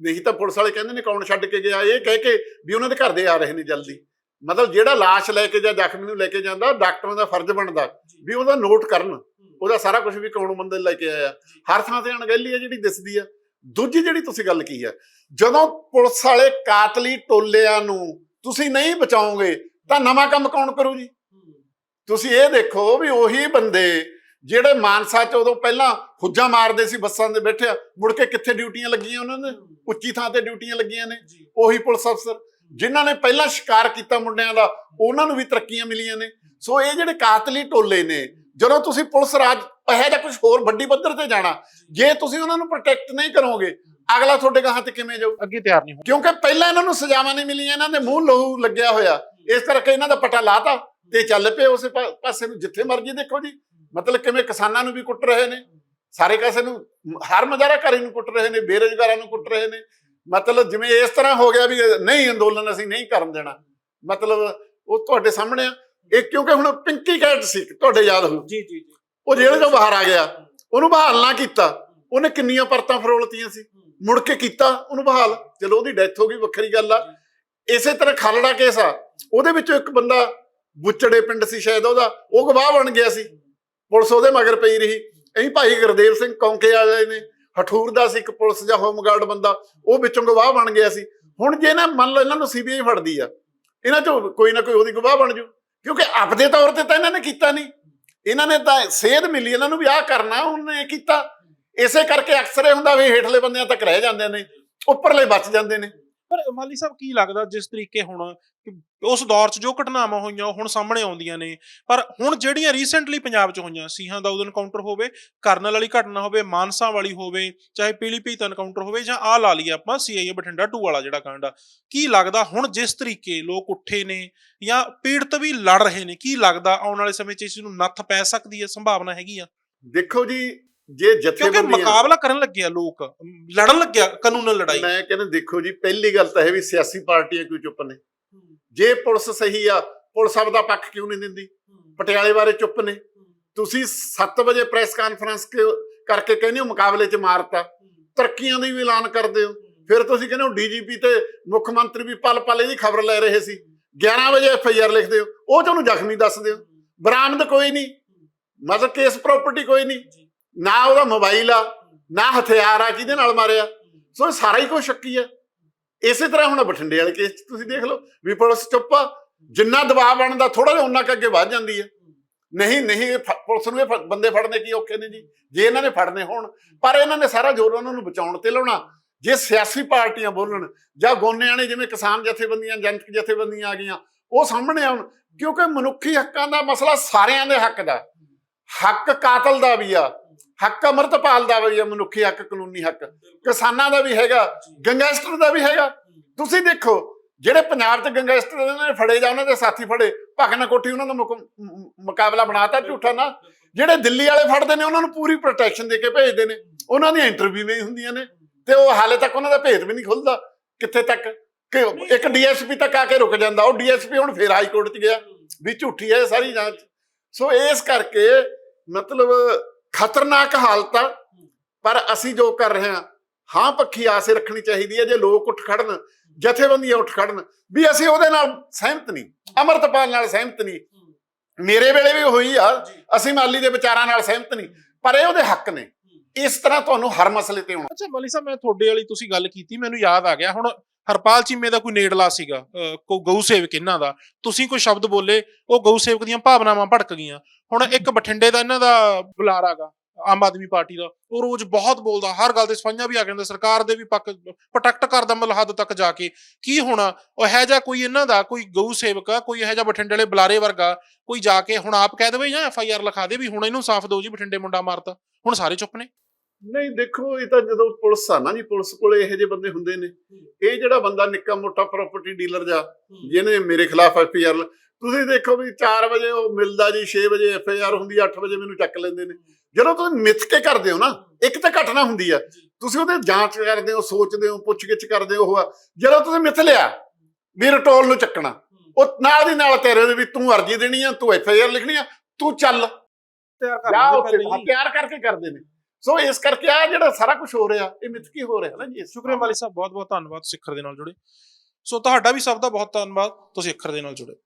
ਨਹੀਂ ਤਾਂ ਪੁਲਿਸ ਵਾਲੇ ਕਹਿੰਦੇ ਨੇ ਕੌਣ ਛੱਡ ਕੇ ਗਿਆ? ਇਹ ਕਹਿ ਕੇ ਵੀ ਉਹਨਾਂ ਦੇ ਘਰ ਦੇ ਆ ਰਹੇ ਨੇ ਜਲਦੀ। ਮਤਲਬ ਜਿਹੜਾ ਲਾਸ਼ ਲੈ ਕੇ ਜਾਂ ਜ਼ਖਮੀ ਨੂੰ ਲੈ ਕੇ ਜਾਂਦਾ ਡਾਕਟਰਾਂ ਦਾ ਫਰਜ਼ ਬਣਦਾ ਵੀ ਉਹਦਾ ਨੋਟ ਕਰਨ। ਉਹਦਾ ਸਾਰਾ ਕੁਝ ਵੀ ਕੌਣ ਬੰਦੇ ਲੈ ਕੇ ਆਇਆ। ਹਰ ਥਾਂ ਤੇ ਅਣਗਹਿਲੀ ਹੈ ਜਿਹੜੀ ਦਿਸਦੀ ਆ ਦੂਜੀ ਜਿਹੜੀ ਤੁਸੀਂ ਗੱਲ ਕੀ ਹੈ ਜਦੋਂ ਪੁਲਿਸ ਵਾਲੇ ਕਾਤਲੀ ਟੋਲਿਆਂ ਨੂੰ ਤੁਸੀਂ ਨਹੀਂ ਬਚਾਓਗੇ ਤਾਂ ਨਵਾਂ ਕੰਮ ਕੌਣ ਕਰੂ ਜੀ? ਤੁਸੀਂ ਇਹ ਦੇਖੋ ਵੀ ਉਹੀ ਬੰਦੇ ਜਿਹੜੇ ਮਾਨਸਾ ਚ ਉਦੋਂ ਪਹਿਲਾਂ ਹੁੱਜਾ ਮਾਰਦੇ ਸੀ ਬੱਸਾਂ ਦੇ ਬੈਠਿਆ ਮੁੜ ਕੇ ਕਿੱਥੇ ਡਿਊਟੀਆਂ ਲੱਗੀਆਂ ਉਹਨਾਂ ਨੇ? ਉੱਚੀ ਥਾਂ ਤੇ ਡਿਊਟੀਆਂ ਲੱਗੀਆਂ ਨੇ। ਉਹੀ ਪੁਲਿਸ ਅਫਸਰ। ਜਿਨ੍ਹਾਂ ਨੇ ਪਹਿਲਾਂ ਸ਼ਿਕਾਰ ਕੀਤਾ ਮੁੰਡਿਆਂ ਦਾ ਉਹਨਾਂ ਨੂੰ ਵੀ ਤਰੱਕੀਆਂ ਮਿਲੀਆਂ ਨੇ। ਸੋ ਇਹ ਜਿਹੜੇ ਕਾਤਲੀ ਟੋਲੇ ਨੇ ਜਦੋਂ ਤੁਸੀਂ ਪੁਲਿਸ ਰਾਜ ਇਹ ਜਾਂ ਕੁਝ ਹੋਰ ਵੱਡੀ ਪੱਧਰ ਤੇ ਜਾਣਾ ਜੇ ਤੁਸੀਂ ਉਹਨਾਂ ਨੂੰ ਪ੍ਰੋਟੈਕਟ ਨਹੀਂ ਕਰੋਗੇ ਅਗਲਾ ਤੁਹਾਡੇ ਗਾਹਾਂ ਤੇ ਕਿਵੇਂ ਜਾਊ? ਅੱਗੇ ਤਿਆਰ ਨਹੀਂ ਹੋ ਕਿਉਂਕਿ ਪਹਿਲਾਂ ਇਹਨਾਂ ਨੂੰ ਸਜ਼ਾਵਾਂ ਨਹੀਂ ਮਿਲੀਆਂ ਇਹਨਾਂ ਦੇ ਮੂੰਹ ਲਹੂ ਲੱਗਿਆ ਹੋਇਆ। ਇਸ ਕਰਕੇ ਇਹਨਾਂ ਦਾ ਪਟਾ ਲਾਤਾ ਤੇ ਚੱਲ ਪਏ ਉਸੇ ਪਾਸੇ ਨੂੰ ਜਿੱਥੇ ਮਰਜ਼ੀ ਦੇਖੋ ਜੀ। ਮਤਲਬ ਕਿਵੇਂ ਕਿਸਾਨਾਂ ਨੂੰ ਵੀ ਕੁੱਟ ਰਹੇ ਨੇ। ਸਾਰੇ ਕਾਸੇ ਨੂੰ ਹਰ ਮਜ਼ਾਰਾ ਘਰੇ ਨੂੰ ਕੁੱਟ ਰਹੇ ਨੇ ਬੇਰੁਜ਼ਗਾਰਾਂ ਨੂੰ ਕੁੱਟ ਰਹੇ ਨੇ। ਮਤਲਬ ਜਿਵੇਂ ਇਸ ਤਰ੍ਹਾਂ ਹੋ ਗਿਆ ਵੀ ਨਹੀਂ ਅੰਦੋਲਨ ਅਸੀਂ ਨਹੀਂ ਕਰਨ ਦੇਣਾ। ਮਤਲਬ ਉਹ ਤੁਹਾਡੇ ਸਾਹਮਣੇ ਆ। ਇਹ ਕਿਉਂਕਿ ਹੁਣ ਪਿੰਕੀ ਕੈਟ ਸੀ ਤੁਹਾਡੇ ਯਾਦ ਹੋਊ। ਜੀ ਜੀ ਜੀ। ਉਹ ਜੇਲ੍ਹ ਚੋਂ ਬਾਹਰ ਆ ਗਿਆ। ਉਹਨੂੰ ਬਹਾਲ ਨਾ ਕੀਤਾ। ਉਹਨੇ ਕਿੰਨੀਆਂ ਪਰਤਾਂ ਫਰੋਲਤੀਆਂ ਸੀ। ਮੁੜ ਕੇ ਕੀਤਾ ਉਹਨੂੰ ਬਹਾਲ। ਚਲੋ ਉਹਦੀ ਡੈਥ ਹੋ ਗਈ ਵੱਖਰੀ ਗੱਲ ਆ। ਇਸੇ ਤਰ੍ਹਾਂ ਖਾਲੜਾ ਕੇਸ ਆ। ਉਹਦੇ ਵਿੱਚੋਂ ਇੱਕ ਬੰਦਾ ਬੁੱਚੜੇ ਪਿੰਡ ਸੀ ਸ਼ਾਇਦ ਉਹਦਾ ਉਹ ਗਵਾਹ ਬਣ ਗਿਆ ਸੀ। ਪੁਲਿਸ ਉਹਦੇ ਮਗਰ ਪਈ ਰਹੀ। ਐਂ ਭਾਈ ਗੁਰਦੇਵ ਸਿੰਘ ਕੌਂਕੇ ਵਾਲੇ ਨੇ। ਹਠੂਰ ਦਾ ਸੀ, ਇੱਕ ਪੁਲਿਸ ਜਾਂ ਹੋਮਗਾਰਡ ਬੰਦਾ, ਉਹ ਵਿੱਚੋਂ ਗਵਾਹ ਬਣ ਗਿਆ ਸੀ। ਹੁਣ ਜੇ ਨਾ ਮੰਨ ਲਓ ਇਹਨਾਂ ਨੂੰ ਸੀਬੀਆਈ ਫੜਦੀ ਆ, ਇਹਨਾਂ ਚੋਂ ਕੋਈ ਨਾ ਕੋਈ ਉਹਦੀ ਗਵਾਹ ਬਣ ਜੂ। ਕਿਉਂਕਿ ਆਪਦੇ ਤੌਰ ਤੇ ਤਾਂ ਇਹਨਾਂ ਨੇ ਕੀਤਾ ਨਹੀਂ। ਇਹਨਾਂ ਨੇ ਤਾਂ ਸੇਧ ਮਿਲੀ, ਇਹਨਾਂ ਨੂੰ ਵੀ ਆਹ ਕਰਨਾ, ਉਹਨੇ ਕੀਤਾ। ਇਸੇ ਕਰਕੇ ਅਕਸਰ ਇਹ ਹੁੰਦਾ ਵੀ ਹੇਠਲੇ ਬੰਦਿਆਂ ਤੱਕ ਰਹਿ ਜਾਂਦੇ ਨੇ, ਉੱਪਰਲੇ ਬਚ ਜਾਂਦੇ ਨੇ। ਪਰ ਮਾਲੀ ਸਾਹਿਬ ਕੀ ਲੱਗਦਾ ਜਿਸ ਤਰੀਕੇ ਹੁਣ ਉਸ ਦੌਰ 'ਚ ਜੋ ਘਟਨਾਵਾਂ ਹੋਈਆਂ ਉਹ ਹੁਣ ਸਾਹਮਣੇ ਆਉਂਦੀਆਂ ਨੇ, ਪਰ ਹੁਣ ਜਿਹੜੀਆਂ ਰੀਸੈਂਟਲੀ ਪੰਜਾਬ 'ਚ ਹੋਈਆਂ, ਸੀਹਾਂ ਦਾ ਉਦੋਂ ਐਨਕਾਊਂਟਰ ਹੋਵੇ, ਕਰਨਲ ਵਾਲੀ ਘਟਨਾ ਹੋਵੇ, ਮਾਨਸਾ ਵਾਲੀ ਹੋਵੇ, ਚਾਹੇ ਪੀਲੀਭੀਤ ਐਨਕਾਊਂਟਰ ਹੋਵੇ ਜਾਂ ਆ ਲਾ ਲਈਏ ਆਪਾਂ ਸੀਆਈਏ ਬਠਿੰਡਾ 2 ਵਾਲਾ ਜਿਹੜਾ ਕਾਂਡ ਆ, ਕੀ ਲੱਗਦਾ ਹੁਣ ਜਿਸ ਤਰੀਕੇ ਲੋਕ ਉੱਠੇ ਨੇ ਜਾਂ ਪੀੜਤ ਵੀ ਲੜ ਰਹੇ ਨੇ, ਕੀ ਲੱਗਦਾ ਆਉਣ ਵਾਲੇ ਸਮੇਂ 'ਚ ਇਸ ਨੂੰ ਨੱਥ ਪੈ ਸਕਦੀ ਹੈ, ਸੰਭਾਵਨਾ ਹੈਗੀ ਆ? ਦੇਖੋ ਜੀ ਜੇ ਕਿਉਂਕਿ ਜਥੇਬੰਦੀਆਂ ਮੁਕਾਬਲਾ ਕਰਨ ਲੱਗੇ ਆ ਲੋਕ ਲੜਨ ਲੱਗਿਆ ਕਾਨੂੰਨ ਲੜਾਈ। ਮੈਂ ਕਹਿੰਦਾ ਦੇਖੋ ਜੀ ਪਹਿਲੀ ਗੱਲ ਤਾਂ ਇਹ ਵੀ ਸਿਆਸੀ ਪਾਰਟੀਆਂ ਕਿਉਂ ਚੁੱਪ ਨੇ? ਜੇ ਪੁਲਿਸ ਸਹੀ ਆ ਪੁਲਿਸ ਆਪਦਾ ਪੱਖ ਕਿਉਂ ਨਹੀਂ ਦਿੰਦੀ? ਪਟਿਆਲੇ ਬਾਰੇ ਚੁੱਪ ਨੇ। ਤੁਸੀਂ 7 ਵਜੇ ਪ੍ਰੈਸ ਕਾਨਫਰੰਸ ਕਰਕੇ ਕਹਿੰਦੇ ਹੋ ਮੁਕਾਬਲੇ 'ਚ ਮਾਰਤਾ? ਤਰੱਕੀਆਂ ਦੀ ਵੀ ਐਲਾਨ ਕਰਦੇ ਹੋ। ਫਿਰ ਤੁਸੀਂ ਕਹਿੰਦੇ ਹੋ ਡੀਜੀਪੀ ਤੇ ਮੁੱਖ ਮੰਤਰੀ ਵੀ ਪਲ ਪਲ ਇਹਦੀ ਖਬਰ ਲੈ ਰਹੇ ਸੀ। 11 ਵਜੇ ਐਫ ਆਈ ਆਰ ਲਿਖਦੇ ਹੋ। ਉਹ 'ਚ ਉਹਨੂੰ ਜ਼ਖਮੀ ਦੱਸਦੇ ਹੋ। ਬਰਾਮਦ ਕੋਈ ਨਹੀਂ। ਮਤਲਬ ਕੇਸ ਪ੍ਰਾਪਰਟੀ ਕੋਈ ਨਹੀਂ। ਨਾ ਉਹਦਾ ਮੋਬਾਈਲ ਆ, ਨਾ ਹਥਿਆਰ ਆ, ਕਿਹਦੇ ਨਾਲ ਮਾਰਿਆ? ਸੋ ਇਹ ਸਾਰਾ ਹੀ ਕੋਈ ਸ਼ੱਕੀ ਆ। ਇਸੇ ਤਰ੍ਹਾਂ ਹੁਣ ਬਠਿੰਡੇ ਵਾਲੇ ਕੇਸ 'ਚ ਤੁਸੀਂ ਦੇਖ ਲਓ, ਵੀ ਪੁਲਿਸ ਚੁੱਪ ਆ, ਜਿੰਨਾ ਦਬਾਅ ਬਣਦਾ ਥੋੜਾ ਜਿਹਾ ਉਹਨਾਂ ਕੁ ਅੱਗੇ ਵੱਧ ਜਾਂਦੀ ਹੈ ਨਹੀਂ ਨਹੀਂ, ਇਹ ਫ- ਪੁਲਿਸ ਨੂੰ ਇਹ ਫ- ਬੰਦੇ ਫੜਨੇ ਕੀ ਔਖੇ ਨੇ ਜੀ? ਜੇ ਇਹਨਾਂ ਨੇ ਫੜਨੇ ਹੋਣ, ਪਰ ਇਹਨਾਂ ਨੇ ਸਾਰਾ ਜ਼ੋਰ ਉਹਨਾਂ ਨੂੰ ਬਚਾਉਣ ਤੇ ਲਾਉਣਾ। ਜੇ ਸਿਆਸੀ ਪਾਰਟੀਆਂ ਬੋਲਣ, ਜਾਂ ਗੋਨਿਆਂ ਨੇ ਜਿਵੇਂ ਕਿਸਾਨ ਜਥੇਬੰਦੀਆਂ, ਜਨਤਕ ਜਥੇਬੰਦੀਆਂ ਆ ਗਈਆਂ, ਉਹ ਸਾਹਮਣੇ ਆਉਣ, ਕਿਉਂਕਿ ਮਨੁੱਖੀ ਹੱਕਾਂ ਦਾ ਮਸਲਾ ਸਾਰਿਆਂ ਦੇ ਹੱਕ ਦਾ। ਹੱਕ ਕਾਤਲ ਦਾ ਵੀ ਆ ਹੱਕ ਅਮਰਤਪਾਲ ਦਾ ਵੀ ਆ ਮਨੁੱਖੀ ਹੱਕ ਕਾਨੂੰਨੀ ਹੱਕ। ਕਿਸਾਨਾਂ ਦਾ ਵੀ ਹੈਗਾ ਗੰਗੈਸਟਰ ਦਾ ਵੀ ਹੈਗਾ। ਤੁਸੀਂ ਦੇਖੋ ਜਿਹੜੇ ਪੰਜਾਬ 'ਚ ਗੰਗੈਸਟਰ ਇਹਨਾਂ ਨੇ ਫੜੇ ਜਾਂ ਉਹਨਾਂ ਦੇ ਸਾਥੀ ਫੜੇ ਭਗਨਾ ਕੋਠੀ ਉਹਨਾਂ ਦਾ ਮੁਕਾਬਲਾ ਬਣਾਤਾ ਝੂਠਾ ਨਾ। ਜਿਹੜੇ ਦਿੱਲੀ ਵਾਲੇ ਫੜਦੇ ਨੇ ਉਹਨਾਂ ਨੂੰ ਪੂਰੀ ਪ੍ਰੋਟੈਕਸ਼ਨ ਦੇ ਕੇ ਭੇਜਦੇ ਨੇ। ਉਹਨਾਂ ਦੀਆਂ ਇੰਟਰਵਿਊ ਵੀ ਹੁੰਦੀਆਂ ਨੇ ਤੇ ਉਹ ਹਾਲੇ ਤੱਕ ਉਹਨਾਂ ਦਾ ਭੇਤ ਵੀ ਨਹੀਂ ਖੁੱਲਦਾ। ਕਿੱਥੇ ਤੱਕ? ਕਿ ਇੱਕ ਡੀਐਸਪੀ ਤੱਕ ਆ ਕੇ ਰੁਕ ਜਾਂਦਾ। ਉਹ ਡੀਐਸਪੀ ਹੁਣ ਫੇਰ ਹਾਈ ਕੋਰਟ 'ਚ ਗਿਆ ਵੀ ਝੂਠੀ ਹੈ ਸਾਰੀ ਜਾਂਚ। ਸੋ ਇਸ ਕਰਕੇ ਮਤਲਬ ਖਤਰਨਾਕ ਹਾਲਤ ਆ ਪਰ ਅਸੀਂ ਜੋ ਕਰ ਰਹੇ ਹਾਂ ਹਾਂ ਪੱਖੀ ਆਸ ਰੱਖਣੀ ਚਾਹੀਦੀ ਹੈ ਜੇ ਲੋਕ ਉੱਠ ਖੜਨ ਜਥੇਬੰਦੀਆਂ ਉੱਠ ਖੜਨ ਵੀ ਅਸੀਂ ਉਹਦੇ ਨਾਲ ਸਹਿਮਤ ਨਹੀਂ ਅਮਰਤਪਾਲ ਨਾਲ ਸਹਿਮਤ ਨਹੀਂ। ਮੇਰੇ ਵੇਲੇ ਵੀ ਹੋਈ ਆ ਅਸੀਂ ਮਾਲੀ ਦੇ ਵਿਚਾਰਾਂ ਨਾਲ ਸਹਿਮਤ ਨਹੀਂ ਪਰ ਇਹ ਉਹਦੇ ਹੱਕ ਨੇ। ਇਸ ਤਰ੍ਹਾਂ ਤੁਹਾਨੂੰ ਹਰ ਮਸਲੇ ਤੇ ਆਉਣਾ। ਅੱਛਾ ਮਲੀ ਸਾਹਿਬ ਮੈਂ ਤੁਹਾਡੇ ਵਾਲੀ ਤੁਸੀਂ ਗੱਲ ਕੀਤੀ ਮੈਨੂੰ ਯਾਦ ਆ ਗਿਆ। ਹੁਣ ਹਰਪਾਲ ਚੀਮੇ ਦਾ ਕੋਈ ਨੇੜਲਾ ਸੀਗਾ ਅਹ, ਕੋਈ ਗਊ ਸੇਵਕ ਇਹਨਾਂ ਦਾ ਤੁਸੀਂ ਕੋਈ ਸ਼ਬਦ ਬੋਲੇ ਉਹ ਗਊ ਸੇਵਕ ਦੀਆਂ ਭਾਵਨਾਵਾਂ ਭੜਕ ਗਈਆਂ। ਹੁਣ ਇੱਕ ਬਠਿੰਡੇ ਦਾ ਇਹਨਾਂ ਦਾ ਬੁਲਾਰਾਗਾ ਆਮ ਆਦਮੀ ਪਾਰਟੀ ਦਾ ਉਹ ਰੋਜ਼ ਬਹੁਤ ਬੋਲਦਾ ਹਰ ਗੱਲ ਤੇ ਸਫਾਈਆਂ ਵੀ ਆ ਜਾਂਦੇ ਸਰਕਾਰ ਦੇ ਵੀ ਪੱਕ ਪ੍ਰੋਟੈਕਟ ਕਰਦਾ ਮਤਲਬ ਹੱਦ ਤੱਕ ਜਾ ਕੇ। ਕੀ ਹੋਣਾ ਉਹ ਹੈ ਜਾਂ ਕੋਈ ਇਹਨਾਂ ਦਾ ਕੋਈ ਗਊ ਸੇਵਕ ਆ ਕੋਈ ਇਹੋ ਜਿਹਾ ਬਠਿੰਡੇ ਵਾਲੇ ਬੁਲਾਰੇ ਵਰਗਾ ਕੋਈ ਜਾ ਕੇ ਹੁਣ ਆਪ ਕਹਿ ਦੇਵੇ ਜਾਂ ਐਫ ਆਈ ਆਰ ਲਿਖਾ ਦੇ ਵੀ ਹੁਣ ਇਹਨੂੰ ਸਾਫ਼ ਦਿਓ ਜੀ ਬਠਿੰਡੇ ਮੁੰਡਾ ਮਾਰਤਾ ਹੁਣ ਸਾਰੇ ਚੁੱਪ ਨੇ? ਨਹੀਂ ਦੇਖੋ ਇਹ ਤਾਂ ਜਦੋਂ ਪੁਲਿਸ ਆ ਨਾ ਜੀ ਪੁਲਿਸ ਕੋਲੇ ਇਹੋ ਜਿਹੇ ਬੰਦੇ ਹੁੰਦੇ ਨੇ। ਇਹ ਜਿਹੜਾ ਬੰਦਾ ਨਿੱਕਾ ਮੋਟਾ ਪ੍ਰਾਪਰਟੀ ਡੀਲਰ ਜਾ ਜਿਹਨੇ ਮੇਰੇ ਖਿਲਾਫ ਐਫ ਆਈ ਆਰ ਤੁਸੀਂ ਦੇਖੋ ਵੀ 4 ਵਜੇ ਉਹ ਮਿਲਦਾ ਜੀ 6 ਵਜੇ ਐਫ ਆਈ ਆਰ ਹੁੰਦੀ 8 ਵਜੇ ਮੈਨੂੰ ਚੱਕ ਲੈਂਦੇ ਨੇ। ਜਦੋਂ ਤੁਸੀਂ ਮਿੱਥ ਕੇ ਕਰਦੇ ਹੋ ਨਾ ਇੱਕ ਤਾਂ ਘਟਨਾ ਹੁੰਦੀ ਆ। ਤੁਸੀਂ ਉਹਦੇ ਜਾਂਚ ਕਰਦੇ ਹੋ ਸੋਚਦੇ ਹੋ ਪੁੱਛਗਿੱਛ ਕਰਦੇ ਹੋ ਉਹ ਆ। ਜਦੋਂ ਤੁਸੀਂ ਮਿੱਥ ਲਿਆ ਵੀ ਰਟੋਲ ਨੂੰ ਚੱਕਣਾ ਉਹ ਨਾਲ ਦੀ ਨਾਲ ਤੇਰੇ ਦੇ ਵੀ ਤੂੰ ਅਰਜੀ ਦੇਣੀ ਆ ਤੂੰ ਐਫ ਆਈ ਆਰ ਲਿਖਣੀ ਆ ਤੂੰ ਚੱਲ। ਤਿਆਰ ਕਰਕੇ ਕਰਦੇ ਨੇ। ਸੋ ਇਸ ਕਰਕੇ ਆ ਜਿਹੜਾ ਸਾਰਾ ਕੁਝ ਹੋ ਰਿਹਾ ਇਹ ਮਿੱਥ ਕੀ ਹੋ ਰਿਹਾ ਨਾ ਜੀ ਸ਼ੁਕਰੀਆ ਮਾਲੀ ਸਾਹਿਬ ਬਹੁਤ ਬਹੁਤ ਧੰਨਵਾਦ ਸਿੱਖਰ ਦੇ ਨਾਲ ਜੁੜੇ। ਸੋ ਤੁਹਾਡਾ ਵੀ ਸਭ ਦਾ ਬਹੁਤ ਧੰਨਵਾਦ ਤੁਸੀਂ ਅੱਖਰ ਦੇ ਨਾਲ ਜੁੜੇ।